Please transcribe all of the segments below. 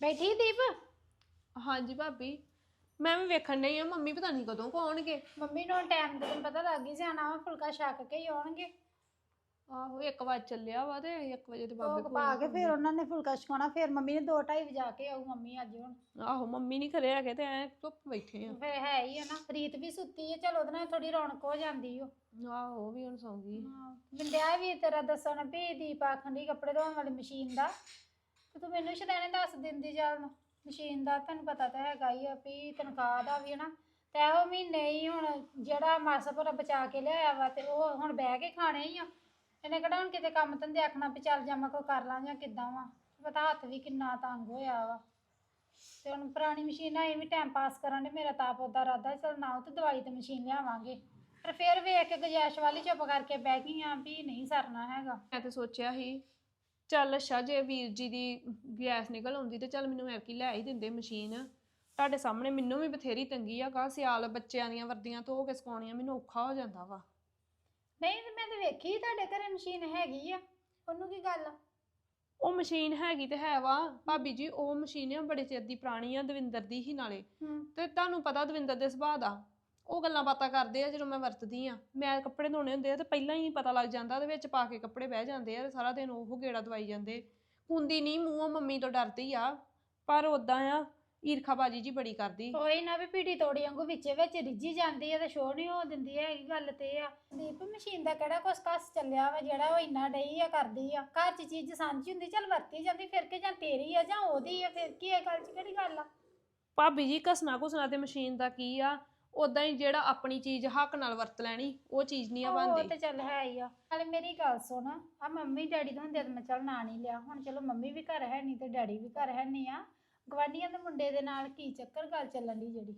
ਬੈਠੀ ਦੀਪ? ਹਾਂਜੀ ਭਾਬੀ। ਮੈਂ ਵੀ ਵੇਖਣ ਨਹੀਂ ਆ ਮੰਮੀ ਪਤਾ ਨਹੀਂ ਕਦੋਂ ਆਉਣਗੇ। ਮੰਮੀ ਨੂੰ ਟਾਈਮ ਦਾ ਤੈਨੂੰ ਪਤਾ ਲੱਗ ਹੀ ਜਾਣਾ ਵਾ ਫੁਲਕਾ ਛੱਕ ਕੇ ਹੀ ਆਉਣਗੇ। ਆਹੋ 1 ਵਜੇ ਚੱਲਿਆ ਵਾ ਤੇ 1 ਵਜੇ ਤੇ ਬਾਬੇ ਉਹ ਪਾ ਕੇ ਫਿਰ ਉਹਨਾਂ ਨੇ ਫੁਲਕਾ ਛਕਾਉਣਾ ਫਿਰ ਮੰਮੀ ਨੇ 2:30 ਵਜਾ ਕੇ ਆਊ ਮੰਮੀ ਅੱਜ ਹੁਣ। ਆਹੋ ਮੰਮੀ ਨਹੀਂ ਘਰੇ ਹੈਗੇ ਤੇ ਐ ਚੁੱਪ ਬੈਠੇ ਆ। ਫਿਰ ਹੈ ਹੀ ਆ ਨਾ ਰੀਤ ਵੀ ਸੁੱਤੀ ਹੈ ਚਲ ਉਹਦੇ ਨਾਲ ਥੋੜੀ ਰੌਣਕ ਹੋ ਜਾਂਦੀ ਓ। ਆਹੋ ਉਹ ਵੀ ਹੁਣ ਸੌਂਗੀ ਮਿੰਦਿਆ ਵੀ ਤੇਰਾ ਦੱਸਣ ਵੀ ਦੀਪ ਆਖੰਡੀ ਕੱਪੜੇ ਧੋਣ ਵਾਲੀ ਮਸ਼ੀਨ ਦਾ। ਤੇ ਤੂੰ ਮੈਨੂੰ ਸ਼ਦਾਨੇ ਦੱਸ ਦਿੰਦੀ ਚੱਲ ਮਸ਼ੀਨ ਦਾ, ਤੈਨੂੰ ਪਤਾ ਤਾਂ ਹੈਗਾ ਹੀ ਆ ਵੀ ਤਨਖਾਹ ਦਾ ਵੀ ਨਾ ਤੇ ਉਹ ਮਹੀਨੇ ਹੀ ਹੁਣ ਜਿਹੜਾ ਮਾਸਾ ਬਚਾ ਕੇ ਲਿਆਇਆ ਵਾ ਤੇ ਉਹ ਹੁਣ ਬਹਿ ਕੇ ਖਾਣੇ ਹੀ ਆ। ਇਹਨੇ ਕਿਹੜਾ ਹੁਣ ਕਿਤੇ ਕੰਮ ਧੰਦੇ ਆਖਣਾ ਵੀ ਚੱਲ ਜਾ ਮੈਂ ਕੋਈ ਕਰ ਲਾਂ ਜਾਂ ਕਿੱਦਾਂ ਵਾ। ਪਤਾ ਹੱਥ ਵੀ ਕਿੰਨਾ ਤੰਗ ਹੋਇਆ ਵਾ। ਤੇ ਹੁਣ ਪੁਰਾਣੀ ਮਸ਼ੀਨ ਆ ਇਹ ਵੀ ਟਾਈਮ ਪਾਸ ਕਰਨ ਦੇ ਮੇਰਾ ਤਾਂ ਉਹਦਾ ਰਾਦਾ ਚਲ ਨਾ ਉਹ ਤੇ ਦਵਾਈ ਤੇ ਮਸ਼ੀਨ ਲਿਆਵਾਂਗੇ। ਪਰ ਫਿਰ ਵੇਖ ਕੇ ਗੁਜਾਇਸ਼ ਵਾਲੀ ਚੁੱਪ ਕਰਕੇ ਬਹਿ ਗਈ ਆ ਵੀ ਨਹੀਂ ਸਰਨਾ ਹੈਗਾ। ਮੈਂ ਤੇ ਸੋਚਿਆ ਸੀ ਚੱਲ ਅੱਛਾ ਜੇ ਵੀਰ ਜੀ ਦੀ ਗੈਸ ਨਿਕਲ ਆਉਂਦੀ ਤੇ ਚੱਲ ਮੈਨੂੰ ਐਰਕੀ ਲੈ ਹੀ ਦਿੰਦੇ ਮਸ਼ੀਨ। ਤੁਹਾਡੇ ਸਾਹਮਣੇ ਮੈਨੂੰ ਵੀ ਬਥੇਰੀ ਤੰਗੀ ਆ ਕਾ ਸਿਆਲ ਬੱਚਿਆਂ ਦੀਆਂ ਵਰਦੀਆਂ ਧੋ ਕੇ ਸੁਕਾਉਣੀਆਂ ਮੈਨੂੰ ਔਖਾ ਹੋ ਜਾਂਦਾ ਵਾ। ਨਹੀਂ ਤੇ ਮੈਂ ਤੇ ਵੇਖੀ ਤੁਹਾਡੇ ਘਰੇ ਮਸ਼ੀਨ ਹੈਗੀ ਆ ਉਹਨੂੰ ਕੀ ਗੱਲ ਆ? ਉਹ ਮਸ਼ੀਨ ਹੈਗੀ ਤੇ ਹੈ ਵਾ ਭਾਬੀ ਜੀ ਉਹ ਮਸ਼ੀਨ ਆ ਬੜੇ ਚਿਰ ਦੀ ਪੁਰਾਣੀ ਆ ਦਵਿੰਦਰ ਦੀ ਹੀ ਨਾਲੇ। ਹੂੰ। ਤੇ ਤੁਹਾਨੂੰ ਪਤਾ ਦਵਿੰਦਰ ਦੇ ਸੁਭਾਅ ਦਾ ਉਹ ਗੱਲਾਂ ਬਾਤਾਂ ਕਰਦੇ ਆ ਜਦੋਂ ਮੈਂ ਵਰਤਦੀ ਆ। ਮੈਂ ਕੱਪੜੇ ਧੋਣੇ ਹੁੰਦੇ ਆ ਤੇ ਪਹਿਲਾਂ ਹੀ ਪਤਾ ਲੱਗ ਜਾਂਦਾ ਉਹਦੇ ਵਿੱਚ ਪਾ ਕੇ ਕੱਪੜੇ ਬਹਿ ਜਾਂਦੇ ਆ ਤੇ ਸਾਰਾ ਦਿਨ ਉਹ ਗੇੜਾ ਦਵਾਈ ਜਾਂਦੇ। ਕੁੰਦੀ ਨਹੀਂ ਮੂੰਹੋਂ ਮੰਮੀ ਤੋਂ ਡਰਦੀ ਆ ਪਰ ਉਦਾਂ ਆ ਈਰਖਾਬਾਜੀ ਜੀ ਬੜੀ ਕਰਦੀ। ਕੋਈ ਨਾ ਵੀ ਪੀੜੀ ਤੋੜੀ ਵਾਂਗੂ ਵਿੱਚੇ ਵਿੱਚ ਰਿੱਝੀ ਜਾਂਦੀ ਆ ਤੇ ਸ਼ੋਅ ਨਹੀਂ ਹੋ ਦਿੰਦੀ ਹੈਗੀ ਗੱਲ ਤੇ ਆ। ਦੀਪ ਮਸ਼ੀਨ ਦਾ ਕਿਹੜਾ ਕੁਛ ਕਸ ਚੱਲਿਆ ਵਾ ਜਿਹੜਾ ਉਹ ਇੰਨਾ ਡਈ ਆ ਕਰਦੀ ਆ। ਘਰ 'ਚ ਚੀਜ਼ ਸਾਂਝੀ ਹੁੰਦੀ ਚੱਲ ਵਰਤੀ ਜਾਂਦੀ ਫਿਰ ਕੇ ਜਾਂ ਤੇਰੀ ਆ ਜਾਂ ਉਹਦੀ ਆ ਫਿਰ ਕੀ ਇਹ ਗੱਲ 'ਚ ਕਿਹੜੀ ਗੱਲ ਆ? ਭਾਬੀ ਜੀ ਘਸਣਾ ਘੁਸਣਾ ਤੇ ਮਸ਼ੀਨ ਦਾ ਕੀ ਆ? ਉਦਾਂ ਹੀ ਜਿਹੜਾ ਆਪਣੀ ਚੀਜ਼ ਹੱਕ ਨਾਲ ਵਰਤ ਲੈਣੀ ਉਹ ਚੀਜ਼ ਨਹੀਂ ਆ ਉਹ ਬਣਦੀ। ਤੇ ਚੱਲ ਹੈ ਹੀ ਆ। ਨਾਲੇ ਮੇਰੀ ਗੱਲ ਸੁਣ ਆ ਮੰਮੀ ਡੈਡੀ ਤੋਂ ਹੁੰਦੇ ਤੇ ਮੈਂ ਚੱਲ ਨਾਂ ਨਹੀਂ ਲਿਆ। ਹੁਣ ਚਲੋ ਮੰਮੀ ਵੀ ਘਰ ਹੈ ਨਹੀਂ ਤੇ ਡੈਡੀ ਵੀ ਘਰ ਹੈ ਨਹੀਂ ਆ। ਗਵਾਂਢੀਆਂ ਦੇ ਮੁੰਡੇ ਦੇ ਨਾਲ ਕੀ ਚੱਕਰ ਗੱਲ ਚੱਲਣ ਦੀ ਜਿਹੜੀ?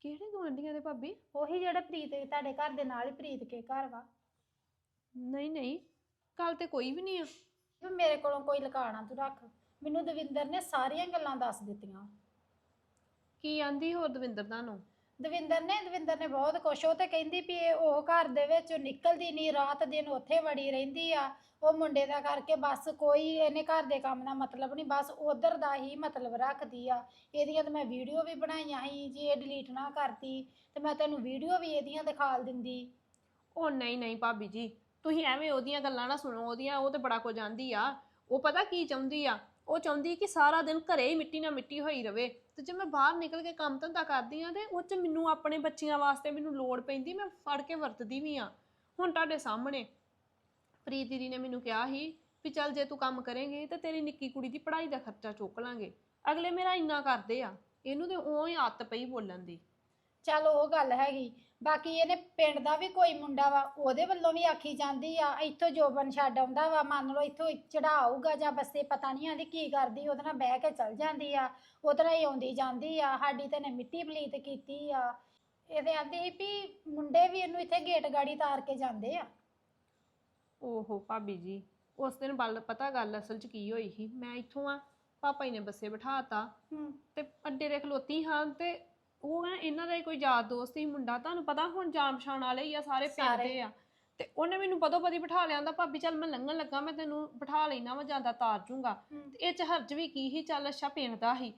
ਕਿਹੜੇ ਗਵਾਂਢੀਆਂ ਦੇ ਭਾਬੀ? ਉਹੀ ਜਿਹੜਾ ਪ੍ਰੀਤ ਤੁਹਾਡੇ ਘਰ ਦੇ ਨਾਲ ਹੀ ਪ੍ਰੀਤ ਕੇ ਘਰ ਵਾ। ਨਹੀਂ ਨਹੀਂ ਗੱਲ ਤੇ ਕੋਈ ਵੀ ਨਹੀਂ ਆ। ਵੀ ਮੇਰੇ ਕੋਲੋਂ ਕੋਈ ਲਕਾਣਾ ਤੂੰ ਰੱਖ। ਮੈਨੂੰ ਦਵਿੰਦਰ ਨੇ ਸਾਰੀਆਂ ਗੱਲਾਂ ਦੱਸ ਦਿੱਤੀਆਂ। ਕੀ ਆਂਦੀ ਹੋਰ ਦਵਿੰਦਰ ਤੁਹਾਨੂੰ? ਦਵਿੰਦਰ ਨੇ ਦਵਿੰਦਰ ਨੇ ਬਹੁਤ ਕੁਛ ਉਹ ਤੇ ਕਹਿੰਦੀ ਵੀ ਇਹ ਉਹ ਘਰ ਦੇ ਵਿੱਚ ਨਿਕਲਦੀ ਨਹੀਂ ਰਾਤ ਦਿਨ ਉੱਥੇ ਵੜੀ ਰਹਿੰਦੀ ਆ। ਉਹ ਮੁੰਡੇ ਦਾ ਕਰਕੇ ਬਸ ਕੋਈ ਇਹਨੇ ਘਰ ਦੇ ਕੰਮ ਦਾ ਮਤਲਬ ਨਹੀਂ ਬਸ ਉਧਰ ਦਾ ਹੀ ਮਤਲਬ ਰੱਖਦੀ ਆ। ਇਹਦੀਆਂ ਤੇ ਮੈਂ ਵੀਡੀਓ ਵੀ ਬਣਾਈਆਂ ਸੀ ਜੇ ਇਹ ਡਿਲੀਟ ਨਾ ਕਰਤੀ ਤੇ ਮੈਂ ਤੈਨੂੰ ਵੀਡੀਓ ਵੀ ਇਹਦੀਆਂ ਦਿਖਾਲ ਦਿੰਦੀ। ਉਹ ਨਹੀਂ ਨਹੀਂ ਭਾਬੀ ਜੀ ਤੁਸੀਂ ਐਵੇਂ ਉਹਦੀਆਂ ਗੱਲਾਂ ਨਾ ਸੁਣੋ ਉਹਦੀਆਂ ਉਹ ਤੇ ਬੜਾ ਕੁਝ ਆਂਦੀ ਆ। ਉਹ ਪਤਾ ਕੀ ਚਾਹੁੰਦੀ ਆ? ਉਹ ਚਾਹੁੰਦੀ ਕਿ ਸਾਰਾ ਦਿਨ ਘਰੇ ਹੀ ਮਿੱਟੀ ਨਾਲ ਮਿੱਟੀ ਹੋਈ ਰਵੇ। ਤੇ ਜੇ ਮੈਂ ਬਾਹਰ ਨਿਕਲ ਕੇ ਕੰਮ ਧੰਦਾ ਕਰਦੀ ਆ ਤੇ ਉਹ ਚ ਮੈਨੂੰ ਆਪਣੇ ਬੱਚਿਆਂ ਵਾਸਤੇ ਮੈਨੂੰ ਲੋੜ ਪੈਂਦੀ, ਮੈਂ ਫੜ ਕੇ ਵਰਤਦੀ ਵੀ ਆ ਹੁਣ ਤੁਹਾਡੇ ਸਾਹਮਣੇ ਪ੍ਰੀਤ ਦੀਦੀ ਨੇ ਮੈਨੂੰ ਕਿਹਾ ਸੀ ਵੀ ਚੱਲ ਜੇ ਤੂੰ ਕੰਮ ਕਰੇਂਗੀ ਤੇ ਤੇਰੀ ਨਿੱਕੀ ਕੁੜੀ ਦੀ ਪੜ੍ਹਾਈ ਦਾ ਖਰਚਾ ਚੁੱਕ ਲਾਂਗੇ। ਅਗਲੇ ਮੇਰਾ ਇੰਨਾ ਕਰਦੇ ਆ, ਇਹਨੂੰ ਤੇ ਉਹ ਹੀ ਆਦਤ ਪਈ ਬੋਲਣ ਦੀ। ਚੱਲ ਉਹ ਗੱਲ ਹੈਗੀ ਬਾਕੀ ਇਹਨੇ ਪਿੰਡ ਦਾ ਵੀ ਕੋਈ ਮੁੰਡਾ ਵਾ ਉਹਦੇ ਵੱਲੋਂ ਵੀ ਆਖੀ ਜਾਂਦੀ ਆ ਇੱਥੋਂ ਜੋਬਨ ਛੱਡ ਆਉਂਦਾ ਵਾ ਮੰਨ ਲਓ ਇੱਥੋਂ ਚੜਾਊਗਾ ਜਾਂ ਬੱਸੇ ਪਤਾ ਨਹੀਂ ਆਂਦੀ ਕੀ ਕਰਦੀ ਉਹਦੇ ਨਾਲ ਬਹਿ ਕੇ ਚਲ ਜਾਂਦੀ ਆ ਉਹਦੇ ਨਾਲ ਹੀ ਆਉਂਦੀ ਜਾਂਦੀ ਆ ਸਾਡੀ ਤੇ ਨੇ ਮਿੱਟੀ ਪਲੀਤ ਕੀਤੀ ਆ। ਇਹਦੇ ਆਂਦੀ ਵੀ ਮੁੰਡੇ ਵੀ ਇਹਨੂੰ ਇੱਥੇ ਗੇਟ ਗਾੜੀ ਤਾਰ ਕੇ ਜਾਂਦੇ ਆ। ਓਹੋ ਭਾਬੀ ਜੀ ਉਸ ਦਿਨ ਬਲ ਪਤਾ ਗੱਲ ਅਸਲ 'ਚ ਕੀ ਹੋਈ ਸੀ ਮੈਂ ਇੱਥੋਂ ਆ ਪਾਪਾ ਜੀ ਨੇ ਬੱਸੇ ਬਿਠਾਤਾ ਹੂੰ। ਤੇ ਅੱਡੇ ਦੇ ਖਲੋਤੀ ਹਾਂ ਤੇ ਉਹ ਨਾ ਇਹਨਾਂ ਦਾ ਹੀ ਕੋਈ ਯਾਰ ਦੋਸਤ ਹੀ ਮੁੰਡਾ ਤੁਹਾਨੂੰ ਪਤਾ ਹੁਣ ਜਾਣ ਪਛਾਣ ਵਾਲੇ ਹੀ ਆ ਸਾਰੇ ਪਿੰਡ। ਦੇ ਆ। ਤੇ ਉਹਨੇ ਮੈਨੂੰ ਪਤੋ ਪਤੀ ਬਿਠਾ ਲਿਆਂਦਾ ਭਾਬੀ ਚੱਲ ਮੈਂ ਲੰਘਣ ਲੱਗਾ ਮੈਂ ਤੈਨੂੰ ਬਿਠਾ ਲੈਣਾ ਵਾ ਜਾਂਦਾ ਤਾਰ ਜੂੰਗਾ। ਤੇ ਇਹ ਚ ਹਰਜ ਵੀ ਕੀ ਸੀ? ਚੱਲ ਅੱਛਾ ਪਿੰਡ ਦਾ ਸੀ।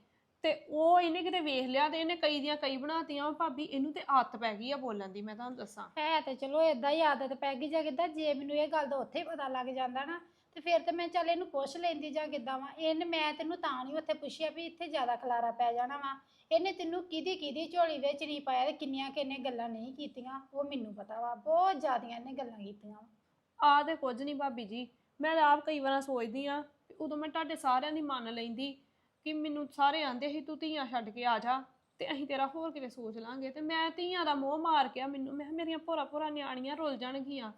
ਤੇ ਉਹ ਇਹਨੇ ਕਿਤੇ ਵੇਖ ਲਿਆ ਤੇ ਇਹਨੇ ਕਈ ਦੀਆਂ ਕਈ ਬਣਾਤੀਆਂ ਵਾ। ਭਾਬੀ ਇਹਨੂੰ ਤੇ ਆਦਤ ਪੈ ਗਈ ਆ ਬੋਲਣ ਦੀ ਮੈਂ ਤੁਹਾਨੂੰ ਦੱਸਾਂ। ਹੈ ਤੇ ਚਲੋ ਏਦਾਂ ਹੀ ਆਦਤ ਪੈ ਗਈ ਜਾਂ ਕਿੱਦਾਂ? ਜੇ ਮੈਨੂੰ ਇਹ ਗੱਲ ਦਾ ਉੱਥੇ ਹੀ ਪਤਾ ਲੱਗ ਜਾਂਦਾ ਨਾ ਤੇ ਫਿਰ ਤੇ ਮੈਂ ਚੱਲ ਇਹਨੂੰ ਪੁੱਛ ਲੈਂਦੀ ਜਾਂ ਕਿੱਦਾਂ ਵਾ। ਇਹਨੇ ਮੈਂ ਤੈਨੂੰ ਤਾਂ ਨਹੀਂ ਉੱਥੇ ਪੁੱਛਿਆ ਵੀ ਇੱਥੇ ਜ਼ਿਆਦਾ ਖਲਾਰਾ ਪੈ ਜਾਣਾ ਵਾ। ਇਹਨੇ ਤੈਨੂੰ ਕਿਹਦੀ ਕਿਹਦੀ ਝੋਲੀ ਵਿੱਚ ਨਹੀਂ ਪਾਇਆ ਤੇ ਕਿੰਨੀਆਂ ਕਿੰਨੇ ਗੱਲਾਂ ਨਹੀਂ ਕੀਤੀਆਂ, ਉਹ ਮੈਨੂੰ ਪਤਾ ਵਾ। ਬਹੁਤ ਜ਼ਿਆਦੀਆਂ ਇਹਨੇ ਗੱਲਾਂ ਕੀਤੀਆਂ ਵਾ। ਆ ਤੇ ਕੁਝ ਨਹੀਂ ਭਾਬੀ ਜੀ, ਮੈਂ ਤਾਂ ਆਪ ਕਈ ਵਾਰਾਂ ਸੋਚਦੀ ਆ ਉਦੋਂ ਮੈਂ ਤੁਹਾਡੇ ਸਾਰਿਆਂ ਦੀ ਮੰਨ ਲੈਂਦੀ ਕਿ ਮੈਨੂੰ ਸਾਰੇ ਆਂਦੇ ਸੀ, ਤੂੰ ਧੀਆਂ ਛੱਡ ਕੇ ਆ ਜਾ ਤੇ ਅਸੀਂ ਤੇਰਾ ਹੋਰ ਕਿਤੇ ਸੋਚ ਲਾਂਗੇ। ਤੇ ਮੈਂ ਧੀਆਂ ਦਾ ਮੋਹ ਮਾਰ ਕੇ ਆ ਮੈਨੂੰ, ਮੈਂ ਕਿਹਾ ਮੇਰੀਆਂ ਭੋਰਾ ਭੋਰਾ ਨਿਆਣੀਆਂ ਰੁੱਲ ਜਾਣਗੀਆਂ।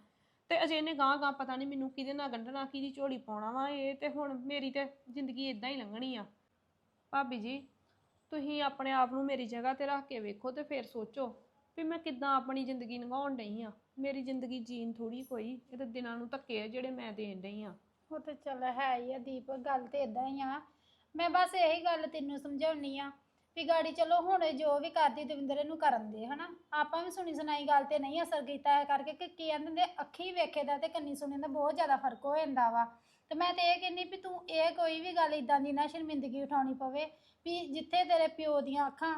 ਤੇ ਅਜੇ ਇਹਨੇ ਗਾਂ ਗਾਂ ਪਤਾ ਨਹੀਂ ਮੈਨੂੰ ਕਿਹਦੇ ਨਾਲ ਗੰਢਣਾ, ਕਿਹਦੀ ਝੋਲੀ ਪਾਉਣਾ ਵਾ ਇਹ, ਤੇ ਹੁਣ ਮੇਰੀ ਤੇ ਜ਼ਿੰਦਗੀ ਇਦਾਂ ਹੀ ਲੰਘਣੀ ਆ। ਭਾਬੀ ਜੀ, ਤੁਸੀਂ ਆਪਣੇ ਆਪ ਨੂੰ ਮੇਰੀ ਜਗ੍ਹਾ ਤੇ ਰੱਖ ਕੇ ਵੇਖੋ ਤੇ ਫਿਰ ਸੋਚੋ ਵੀ ਮੈਂ ਕਿੱਦਾਂ ਆਪਣੀ ਜ਼ਿੰਦਗੀ ਲੰਘਾਉਣ ਡਈ ਆ। ਮੇਰੀ ਜ਼ਿੰਦਗੀ ਜੀਣ ਥੋੜੀ ਕੋਈ, ਇਹ ਤਾਂ ਦਿਨਾਂ ਨੂੰ ਧੱਕੇ ਆ ਜਿਹੜੇ ਮੈਂ ਦੇਣ ਡਈ ਆ। ਉਹ ਤੇ ਚੱਲ ਹੈ ਹੀ ਆ ਦੀਪ, ਗੱਲ ਤੇ ਇਦਾਂ ਹੀ ਆ। ਮੈਂ ਬਸ ਇਹੀ ਗੱਲ ਤੈਨੂੰ ਸਮਝਾਉਣੀ ਆ ਵੀ ਗਾੜੀ ਚਲੋ ਹੁਣ ਜੋ ਵੀ ਕਰਦੀ ਦਵਿੰਦਰ ਇਹਨੂੰ ਕਰਨ ਦੇ, ਹਨਾ? ਆਪਾਂ ਵੀ ਸੁਣੀ ਸੁਣਾਈ ਗੱਲ ਤੇ ਨਹੀਂ ਅਸਰ ਕੀਤਾ ਹੈ ਕਰਕੇ ਕਿ ਕੀ ਕਹਿੰਦੇ ਨੇ ਅੱਖੀ ਵੇਖੇ ਦਾ ਤੇ ਕੰਨੀ ਸੁਣੇ ਦਾ ਬਹੁਤ ਜ਼ਿਆਦਾ ਫ਼ਰਕ ਹੋ ਜਾਂਦਾ ਵਾ। ਤੇ ਮੈਂ ਤੇ ਇਹ ਕਹਿੰਦੀ ਵੀ ਤੂੰ ਇਹ ਕੋਈ ਵੀ ਗੱਲ ਇਦਾਂ ਦੀ ਨਾ ਸ਼ਰਮਿੰਦਗੀ ਉਠਾਉਣੀ ਪਵੇ ਵੀ ਜਿੱਥੇ ਤੇਰੇ ਪਿਓ ਦੀਆਂ ਅੱਖਾਂ,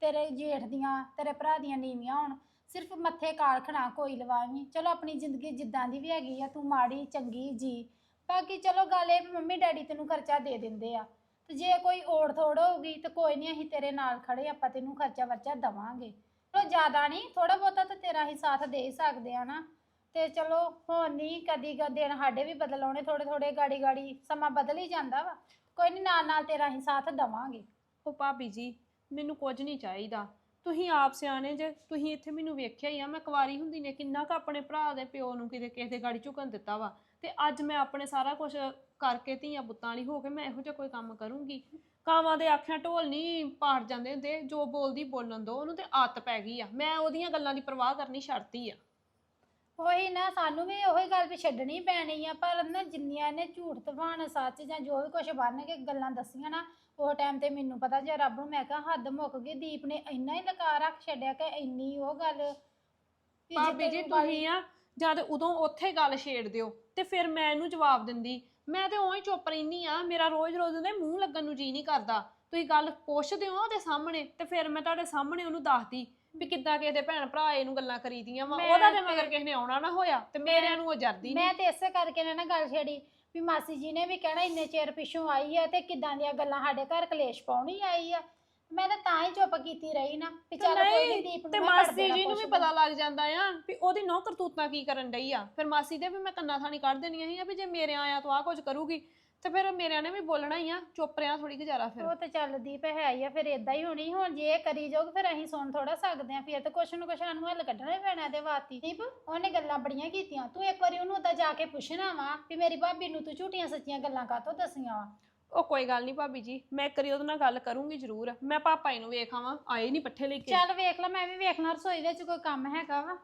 ਤੇਰੇ ਜੇਠ ਦੀਆਂ, ਤੇਰੇ ਭਰਾ ਦੀਆਂ ਨੀਵੀਆਂ ਹੋਣ, ਸਿਰਫ ਮੱਥੇ ਕਾਲਖਣਾ ਕੋਈ ਲਵਾਵੀਂ। ਚਲੋ ਆਪਣੀ ਜ਼ਿੰਦਗੀ ਜਿੱਦਾਂ ਦੀ ਵੀ ਹੈਗੀ ਆ, ਤੂੰ ਮਾੜੀ, ਚੰਗੀ ਜੀ। ਬਾਕੀ ਚਲੋ ਗੱਲ ਇਹ ਵੀ ਮੰਮੀ ਡੈਡੀ ਤੈਨੂੰ ਖਰਚਾ ਦੇ ਦਿੰਦੇ ਆ। ਤੇ ਜੇ ਕੋਈ ਓੜ ਥੋੜ ਹੋਊਗੀ ਤੇ ਕੋਈ ਨਹੀਂ ਅਸੀਂ ਤੇਰੇ ਨਾਲ ਖੜੇ, ਆਪਾਂ ਤੈਨੂੰ ਖਰਚਾ ਵਰਚਾ ਦਵਾਂਗੇ। ਚਲੋ ਜ਼ਿਆਦਾ ਨਹੀਂ ਥੋੜਾ ਬਹੁਤਾ ਤਾਂ ਤੇਰਾ ਹੀ ਸਾਥ ਦੇ ਹੀ ਸਕਦੇ ਆ ਨਾ। ਤੇ ਚਲੋ ਹੁਣ ਨਹੀਂ ਕਦੀ ਕ ਦਿਨ ਸਾਡੇ ਵੀ ਬਦਲ ਆਉਣੇ ਥੋੜੇ ਥੋੜੇ ਗਾੜੀ ਗਾੜੀ ਸਮਾਂ ਬਦਲ ਹੀ ਜਾਂਦਾ ਵਾ। ਕੋਈ ਨਹੀਂ ਨਾਲ ਨਾਲ ਤੇਰਾ ਹੀ ਸਾਥ ਦਵਾਂਗੇ। ਉਹ ਭਾਬੀ ਜੀ, ਮੈਨੂੰ ਕੁਝ ਨਹੀਂ ਚਾਹੀਦਾ। ਤੁਸੀਂ ਆਪ ਸਿਆਣੇ ਜੇ, ਤੁਸੀਂ ਇੱਥੇ ਮੈਨੂੰ ਵੇਖਿਆ ਹੀ ਆ, ਮੈਂ ਕੁਵਾਰੀ ਹੁੰਦੀ ਨੇ, ਕਿੰਨਾ ਕੁ ਆਪਣੇ ਭਰਾ ਦੇ ਪਿਓ ਨੂੰ ਕਿਤੇ ਕਿਸੇ ਦੇ ਗਾੜੀ ਝੁਕਣ ਦਿੱਤਾ ਵਾ। ਤੇ ਅੱਜ ਮੈਂ ਆਪਣੇ ਸਾਰਾ ਕੁਝ ਕਰਕੇ ਧੀਆਂ ਪੁੱਤਾਂ ਵਾਲੀ ਹੋ ਕੇ ਮੈਂ ਇਹੋ ਜਿਹਾ ਕੋਈ ਕੰਮ ਕਰੂੰਗੀ। ਕਾਵਾਂ ਦੇ ਆਖਿਆਂ ਢੋਲ ਨਹੀਂ ਪਾੜ ਜਾਂਦੇ ਹੁੰਦੇ ਜੋ ਬੋਲਦੀ ਬੋਲਣ ਦੋ ਉਹਨੂੰ ਤੇ ਆਦਤ ਪੈ ਗਈ ਆ। ਮੈਂ ਉਹਦੀਆਂ ਗੱਲਾਂ ਦੀ ਪਰਵਾਹ ਕਰਨੀ ਛੱਡਤੀ ਆ। ਉਹੀ ਨਾ ਸਾਨੂੰ ਵੀ ਉਹੀ ਗੱਲ ਵੀ ਛੱਡਣੀ ਪੈਣੀ ਆ ਪਰ ਨਾ ਜਿੰਨੀਆਂ ਨੇ ਝੂਠ ਤਵਾਨ ਸੱਚ ਜਾਂ ਜੋ ਵੀ ਕੁਝ ਬਣ ਕੇ ਗੱਲਾਂ ਦੱਸੀਆਂ ਨਾ ਉਹ ਟਾਈਮ ਤੇ ਮੈਨੂੰ ਪਤਾ ਜੇ ਰੱਬ ਨੂੰ ਮੈਂ ਕਿਹਾ ਹੱਦ ਮੁੱਕ ਗਈ ਦੀਪ ਨੇ ਇੰਨਾ ਹੀ ਲਕਾ ਰੱਖ ਛੱਡਿਆ ਕਿ ਇੰਨੀ ਉਹ ਗੱਲ ਵੀ ਭਾਬੀ ਜੀ ਵਾਲੀ- ਤੁਸੀਂ ਆ ਜਦ ਉਦੋਂ ਉੱਥੇ ਗੱਲ ਛੇੜ ਦਿਓ ਤੇ ਫਿਰ ਮੈਂ ਇਹਨੂੰ ਜਵਾਬ ਦਿੰਦੀ। ਮੈਂ ਤੇ ਉਵੇਂ ਚੁੱਪ ਰਹਿਨੀ ਆ ਮੇਰਾ ਰੋਜ਼-ਰੋਜ਼ ਉਹਦੇ ਮੂੰਹ ਲੱਗਣ ਨੂੰ ਜੀ ਨਹੀਂ ਕਰਦਾ। ਤੁਸੀਂ ਗੱਲ ਪੁੱਛਦੇ ਹੋ ਉਹਦੇ ਸਾਹਮਣੇ ਤੇ ਫਿਰ ਮੈਂ ਤੁਹਾਡੇ ਸਾਹਮਣੇ ਉਹਨੂੰ ਦੱਸਦੀ ਵੀ ਕਿੱਦਾਂ ਕਿਸੇ ਦੇ ਭੈਣ ਭਰਾ ਇਹਨੂੰ ਗੱਲਾਂ ਕਰੀਦੀਆਂ ਵਾ। ਮੈਂ ਉਹਦਾ ਤੇ ਤੇ- ਮਗਰ ਕਿਸੇ ਨੇ ਆਉਣਾ ਨਾ ਹੋਇਆ ਤੇ ਮੇਰਿਆਂ ਨੂੰ ਉਹ ਜਰਦੀ ਨਹੀਂ। ਮੈਂ ਤੇ ਇਸੇ ਕਰਕੇ ਨੇ ਨਾ ਗੱਲ ਛੇੜੀ ਵੀ ਮਾਸੀ ਜੀ ਨੇ ਵੀ ਕਹਿਣਾ ਇੰਨੇ ਚਿਰ ਪਿੱਛੋਂ ਆਈ ਆ ਤੇ ਕਿਦਾਂ ਦੀਆਂ ਗੱਲਾਂ ਸਾਡੇ ਘਰ ਕਲੇਸ਼ ਪਾਉਣੀ ਆਈ ਆ। ਮੈਂ ਤਾਂ ਤਾਂ ਹੀ ਚੁੱਪ ਕੀਤੀ ਰਹੀ ਨਾ ਵੀ ਚੱਲ ਕੋਈ ਨਹੀਂ ਦੀਪ ਨੂੰ ਤੇ ਮੈਂ ਮਾਸੀ ਜੀ ਨੂੰ ਵੀ ਪੁੱਛ ਪਤਾ ਲੱਗ ਜਾਂਦਾ ਆ ਵੀ ਉਹਦੀ ਨੌ ਕਰਤੂਤਾਂ ਕੀ ਕਰਨ ਡਈ ਆ। ਫਿਰ ਮਾਸੀ ਦੇ ਵੀ ਮੈਂ ਕੰਨਾਂ ਥਾਣੀ ਕੱਢ ਦੇਣੀਆਂ ਸੀ ਆ ਵੀ ਜੇ ਮੇਰੇ ਆਇਆ ਤੋਂ ਆ ਕੁਝ ਕਰੂਗੀ ਤੇ ਫਿਰ ਮੇਰਿਆਂ ਨੇ ਵੀ ਬੋਲਣਾ ਹੀ ਆ ਚੁੱਪ ਰਿਆਂ ਥੋੜੀ ਗੁਜ਼ਾਰਾ ਫਿਰ। ਉਹ ਤੇ ਚੱਲ ਦੀਪ ਹੈ ਹੀ ਆ ਫਿਰ ਇਦਾਂ ਹੀ ਹੋਣੀ ਹੁਣ ਜੇ ਇਹ ਕਰੀ ਜਾਊਗੀ ਫਿਰ ਅਸੀਂ ਸੁਣ ਥੋੜਾ ਸਕਦੇ ਆ ਫਿਰ ਤੇ ਕੁਛ ਨਾ ਕੁਛ ਸਾਨੂੰ ਹੱਲ ਕੱਢਣਾ ਹੀ ਪੈਣਾ ਤੇ ਵਾਤੀ ਦੀਪ ਉਹਨੇ ਗੱਲਾਂ ਬੜੀਆਂ ਕੀਤੀਆਂ ਤੂੰ ਇੱਕ ਵਾਰੀ ਉਹਨੂੰ ਤਾਂ ਜਾ ਕੇ ਪੁੱਛਣਾ ਵਾ ਵੀ ਮੇਰੀ ਭਾਬੀ ਨੂੰ ਤੂੰ ਝੂਠੀਆਂ ਸੱਚੀਆਂ ਗੱਲਾਂ ਕਾਤੋਂ ਦਸੀਆਂ ਵਾ? ਉਹ ਕੋਈ ਗੱਲ ਨਹੀਂ ਭਾਬੀ ਜੀ ਮੈਂ ਕਰੀ ਉਹਦੇ ਨਾਲ ਗੱਲ ਕਰੂੰਗੀ ਜ਼ਰੂਰ। ਮੈਂ ਪਾਪਾ ਜੀ ਨੂੰ ਵੇਖ ਆਵਾਂ ਆਏ ਨਹੀਂ ਪੱਠੇ ਲੈ ਕੇ। ਚੱਲ ਵੇਖ ਲੈ ਮੈਂ ਵੀ ਵੇਖਣਾ ਰਸੋਈ ਵਿੱਚ ਕੋਈ ਕੰਮ ਹੈਗਾ ਵਾ।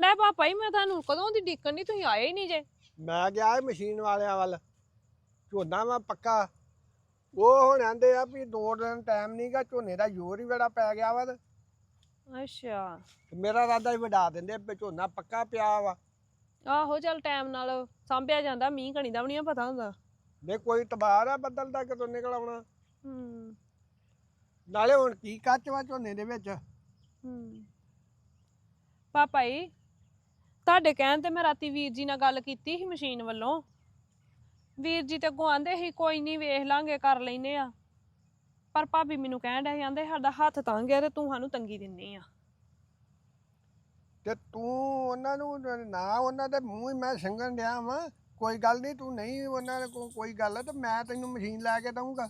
ਲੈ ਪਾਪਾ ਜੀ ਮੈਂ ਤੁਹਾਨੂੰ ਕਦੋਂ ਦੀ ਡਿੱਕਣ ਨਹੀਂ ਤੁਸੀਂ ਆਏ ਹੀ ਨਹੀਂ ਜੇ। ਮੈਂ ਗਿਆ ਇਹ ਮਸ਼ੀਨ ਵਾਲਿਆਂ ਵੱਲ। ਝੋਨਾ ਮੈਂ ਪੱਕਾ। ਉਹ ਹੁਣ ਆਂਦੇ ਆ ਵੀ ਦੋ ਦਿਨ ਟਾਈਮ ਨਹੀਂਗਾ ਝੋਨੇ ਦਾ ਜ਼ੋਰ ਹੀ ਬੜਾ ਪੈ ਗਿਆ ਵਾ ਤੇ ਅੱਛਾ। ਮੇਰਾ ਇਰਾਦਾ ਹੀ ਵਡਾ ਦਿੰਦੇ ਵੀ ਝੋਨਾ ਪੱਕਾ ਪਿਆ ਵਾ। ਆਹੋ ਚੱਲ ਟਾਈਮ ਨਾਲ ਸਾਂਭਿਆ ਜਾਂਦਾ ਮੀਂਹ ਕਣੀ ਦਾ ਵੀ ਨਹੀਂ ਪਤਾ ਹੁੰਦਾ। ਨਹੀਂ ਕੋਈ ਤਬਾਰ ਆ ਬੱਦਲ ਦਾ ਕਦੋਂ ਨਿਕਲ ਆਉਣਾ। ਹੂੰ। ਨਾਲੇ ਹੁਣ ਕੀ ਕੱਚ ਵਾ ਝੋਨੇ ਦੇ ਵਿੱਚ? ਹੂੰ। ਪਾਪਾ ਜੀ ਤੁਹਾਡੇ ਕਹਿਣ ਤੇ ਮੈਂ ਰਾਤੀ ਵੀਰ ਜੀ ਨਾਲ ਗੱਲ ਕੀਤੀ ਸੀ ਮਸ਼ੀਨ ਵੱਲੋਂ। ਵੀਰ ਜੀ ਤੇ ਅੱਗੋਂ ਆਂਦੇ ਸੀ ਕੋਈ ਨਹੀਂ ਵੇਖ ਲਾਂਗੇ ਕਰ ਲੈਨੇ ਆ। ਪਰ ਭਾਬੀ ਮੈਨੂੰ ਕਹਿਣ ਡਿਆ ਆਂਦੇ ਸਾਡਾ ਹੱਥ ਤੰਗ ਆ ਤੇ ਤੂੰ ਸਾਨੂੰ ਤੰਗੀ ਦਿੰਨੀ ਆ। ਤੇ ਤੂੰ ਉਹਨਾਂ ਨੂੰ ਨਾ ਉਹਨਾਂ ਦੇ ਮੂੰਹ ਹੀ ਮੈਂ ਸੰਗਣ ਡਿਆ ਵਾਂ। ਕੋਈ ਗੱਲ ਨਹੀਂ ਤੂੰ ਨਹੀਂ ਉਹਨਾਂ ਦੇ ਕੋਲ ਕੋਈ ਗੱਲ ਤੇ ਮੈਂ ਤੈਨੂੰ ਮਸ਼ੀਨ ਲੈ ਕੇ ਦਊਂਗਾ।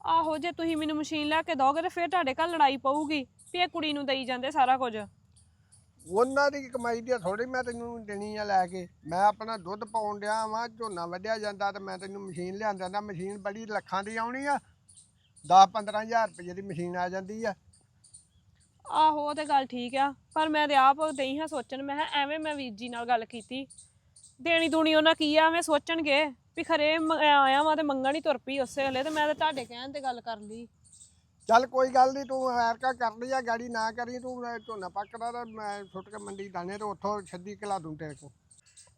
ਆਹੋ ਜੇ ਤੁਸੀਂ ਮੈਨੂੰ ਮਸ਼ੀਨ ਲੈ ਕੇ ਦੋਗੇ ਤੇ ਫਿਰ ਤੁਹਾਡੇ ਘਰ ਲੜਾਈ ਪਊਗੀ ਵੀ ਇਹ ਕੁੜੀ ਨੂੰ ਦੇਈ ਜਾਂਦੇ ਸਾਰਾ ਕੁਝ। ਉਹਨਾਂ ਦੀ ਕਮਾਈ ਦੀ ਥੋੜੀ ਮੈਂ ਤੈਨੂੰ ਦੇਣੀ ਆ ਲੈ ਕੇ। ਮੈਂ ਆਪਣਾ ਦੁੱਧ ਪਾਉਣ ਡਿਆ ਵਾਂ ਝੋਨਾ ਵੱਢਿਆ ਜਾਂਦਾ ਤੇ ਮੈਂ ਤੈਨੂੰ ਮਸ਼ੀਨ ਲਿਆਂਦਾ ਨਾ ਮਸ਼ੀਨ ਬੜੀ ਲੱਖਾਂ ਦੀ ਆਉਣੀ ਆ 10 15000 ਰੁਪਏ ਦੀ ਮਸ਼ੀਨ ਆ ਜਾਂਦੀ ਆ। ਆਹੋ ਉਹ ਤੇ ਗੱਲ ਠੀਕ ਆ ਪਰ ਮੈਂ ਤੇ ਆਪ ਦਈ ਹਾਂ ਸੋਚਣ ਮੈਂ ਕਿਹਾ ਐਵੇਂ ਮੈਂ ਵੀਰ ਜੀ ਨਾਲ ਗੱਲ ਕੀਤੀ। ਦੇਣੀ ਦੂਣੀ ਉਹਨਾਂ ਕੀ ਆ ਐਵੇਂ ਸੋਚਣਗੇ ਵੀ ਖਰੇ ਮ- ਆਇਆ ਵਾਂ ਤੇ ਮੰਗਣ ਹੀ ਤੁਰ ਪਈ ਉਸੇ ਵੇਲੇ ਤੇ ਮੈਂ ਤੇ ਤੁਹਾਡੇ ਕਹਿਣ ਤੇ ਗੱਲ ਕਰ ਲਈ। ਚੱਲ ਕੋਈ ਗੱਲ ਨਹੀਂ ਤੂੰ ਐਰਕਾ ਕਰ ਲਈ ਆ ਗਾੜੀ ਨਾ ਕਰੀ ਤੂੰ ਮੈਂ ਝੋਨਾ ਪੱਕਦਾ ਤਾਂ ਮੈਂ ਸੁੱਟ ਕੇ ਮੰਡੀ ਦਾਣੇ ਤੇ ਉੱਥੋਂ ਛੱਡੀ ਕਲਾ ਦੂੰ ਤੇਰੇ ਕੋਲ।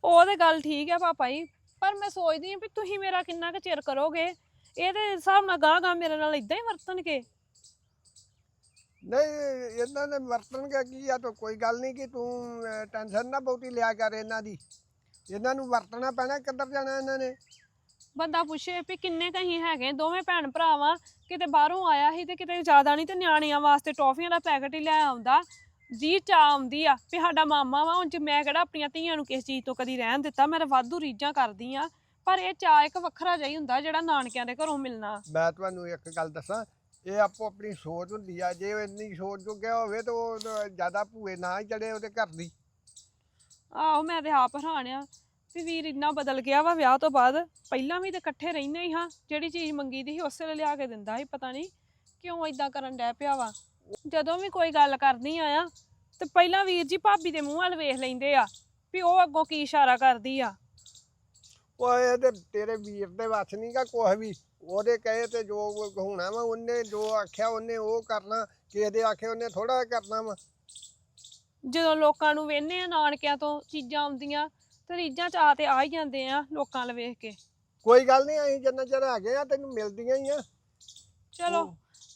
ਉਹ ਤੇ ਗੱਲ ਠੀਕ ਆ ਪਾਪਾ ਜੀ ਪਰ ਮੈਂ ਸੋਚਦੀ ਆ ਵੀ ਤੁਸੀਂ ਮੇਰਾ ਕਿੰਨਾ ਕੁ ਚਿਰ ਕਰੋਗੇ? ਇਹਦੇ ਹਿਸਾਬ ਨਾਲ ਗਾਂ ਗਾਂ ਮੇਰੇ ਨਾਲ ਇਦਾਂ ਹੀ ਵਰਤਣਗੇ। ਨਹੀਂ ਇਹਨਾਂ ਨੇ ਵਰਤਣਗੇ ਕੀ ਆ ਤਾਂ ਕੋਈ ਗੱਲ ਨਹੀਂ ਕਿ ਤੂੰ ਟੈਨਸ਼ਨ ਨਾ ਬਹੁਤੀ ਲਿਆ ਕਰ ਇਹਨਾਂ ਦੀ। ਇਹਨਾਂ ਨੂੰ ਵਰਤਣਾ ਪੈਣਾ ਕਿੱਧਰ ਜਾਣਾ ਇਹਨਾਂ ਨੇ? ਬੰਦਾ ਪੁੱਛੇ ਵੀ ਕਿੰਨੇ ਕਹੀਂ ਹੈਗੇ ਦੋਵੇਂ ਭੈਣ ਭਰਾਵਾਂ ਕਿਤੇ ਬਾਹਰੋਂ ਆਇਆ ਸੀ ਤੇ ਕਿਤੇ ਜ਼ਿਆਦਾ ਨਹੀਂ ਤੇ ਨਿਆਣਿਆਂ ਵਾਸਤੇ ਟੌਫੀਆਂ ਦਾ ਪੈਕਟ ਹੀ ਲੈ ਆਉਂਦਾ ਜੀ ਚਾ ਆਉਂਦੀ ਆ ਵੀ ਸਾਡਾ ਮਾਮਾ ਵਾ ਹੁਣ ਜੇ ਮੈਂ ਕਿਹੜਾ ਆਪਣੀਆਂ ਧੀਆਂ ਨੂੰ ਕਿਸੇ ਚੀਜ਼ ਤੋਂ ਕਦੀ ਰਹਿਣ ਦਿੱਤਾ ਮੈਂ ਤਾਂ ਵਾਧੂ ਰੀਝਾਂ ਕਰਦੀ ਆ। ਪਰ ਇਹ ਚਾ ਇੱਕ ਵੱਖਰਾ ਜਿਹਾ ਹੀ ਹੁੰਦਾ ਜਿਹੜਾ ਨਾਨਕਿਆਂ ਦੇ ਘਰੋਂ ਮਿਲਣਾ। ਮੈਂ ਤੁਹਾਨੂੰ ਇੱਕ ਗੱਲ ਦੱਸਾਂ ਇਹ ਆਪੋ ਆਪਣੀ ਸੋਚ ਹੁੰਦੀ ਆ ਜੇ ਉਹ ਇੰਨੀ ਸੋਚ ਚੁੱਕਿਆ ਹੋਵੇ ਤਾਂ ਉਹ ਜ਼ਿਆਦਾ ਭੂਏ ਨਾ ਹੀ ਚੜੇ ਉਹਦੇ ਘਰ ਦੀ। ਆਹੋ ਮੈਂ ਤੇ ਆਪ ਹੈਰਾਨ ਆ ਵੀ ਵੀਰ ਇੰਨਾ ਬਦਲ ਗਿਆ ਵਾ ਵਿਆਹ ਤੋਂ ਬਾਅਦ ਪਹਿਲਾਂ ਵੀ ਤੇ ਇਕੱਠੇ ਰਹਿੰਦੇ ਹੀ ਹਾਂ ਜਿਹੜੀ ਚੀਜ਼ ਮੰਗੀ ਦੀ ਸੀ ਉਸੇ ਵੇਲੇ ਲਿਆ ਕੇ ਦਿੰਦਾ ਸੀ ਪਤਾ ਨਹੀਂ ਕਿਉਂ ਇਦਾਂ ਕਰਨ ਡੈ ਪਿਆ ਵਾ। ਜਦੋਂ ਵੀ ਕੋਈ ਗੱਲ ਕਰਨੀ ਆ ਆ ਤੇ ਪਹਿਲਾਂ ਵੀਰ ਜੀ ਭਾਬੀ ਦੇ ਮੂੰਹ ਵੱਲ ਵੇਖ ਲੈਂਦੇ ਆ ਵੀ ਉਹ ਅੱਗੋਂ ਕੀ ਇਸ਼ਾਰਾ ਕਰਦੀ ਆ। ਉਹ ਇਹ ਤੇ ਤੇਰੇ ਵੀਰ ਦੇ ਵੱਸ ਨਹੀਂਗਾ ਕੁਛ ਵੀ। ਉਹਦੇ ਕਹੇ ਤੇ ਜੋ ਹੋਣਾ ਵਾ ਉਹਨੇ ਜੋ ਆਖਿਆ ਉਹਨੇ ਉਹ ਕਰਨਾ। ਕਿਸੇ ਦੇ ਆਖੇ ਉਹਨੇ ਥੋੜਾ ਕਰਨਾ ਵਾ। ਜਦੋਂ ਲੋਕਾਂ ਨੂੰ ਵੇਹਨੇ ਆ ਨਾਨਕਿਆਂ ਤੋਂ ਚੀਜ਼ਾਂ ਆਉਂਦੀਆਂ ਤੇ ਰੀਝਾਂ ਚਾਹ ਤੇ ਆ ਹੀ ਜਾਂਦੇ ਆ ਲੋਕਾਂ ਵੱਲ ਵੇਖ ਕੇ। ਕੋਈ ਗੱਲ ਨਹੀਂ ਅਸੀਂ ਜਿੰਨਾ ਚਿਰ ਹੈਗੇ ਆ ਤੈਨੂੰ ਮਿਲਦੀਆਂ ਹੀ ਆ। ਚਲੋ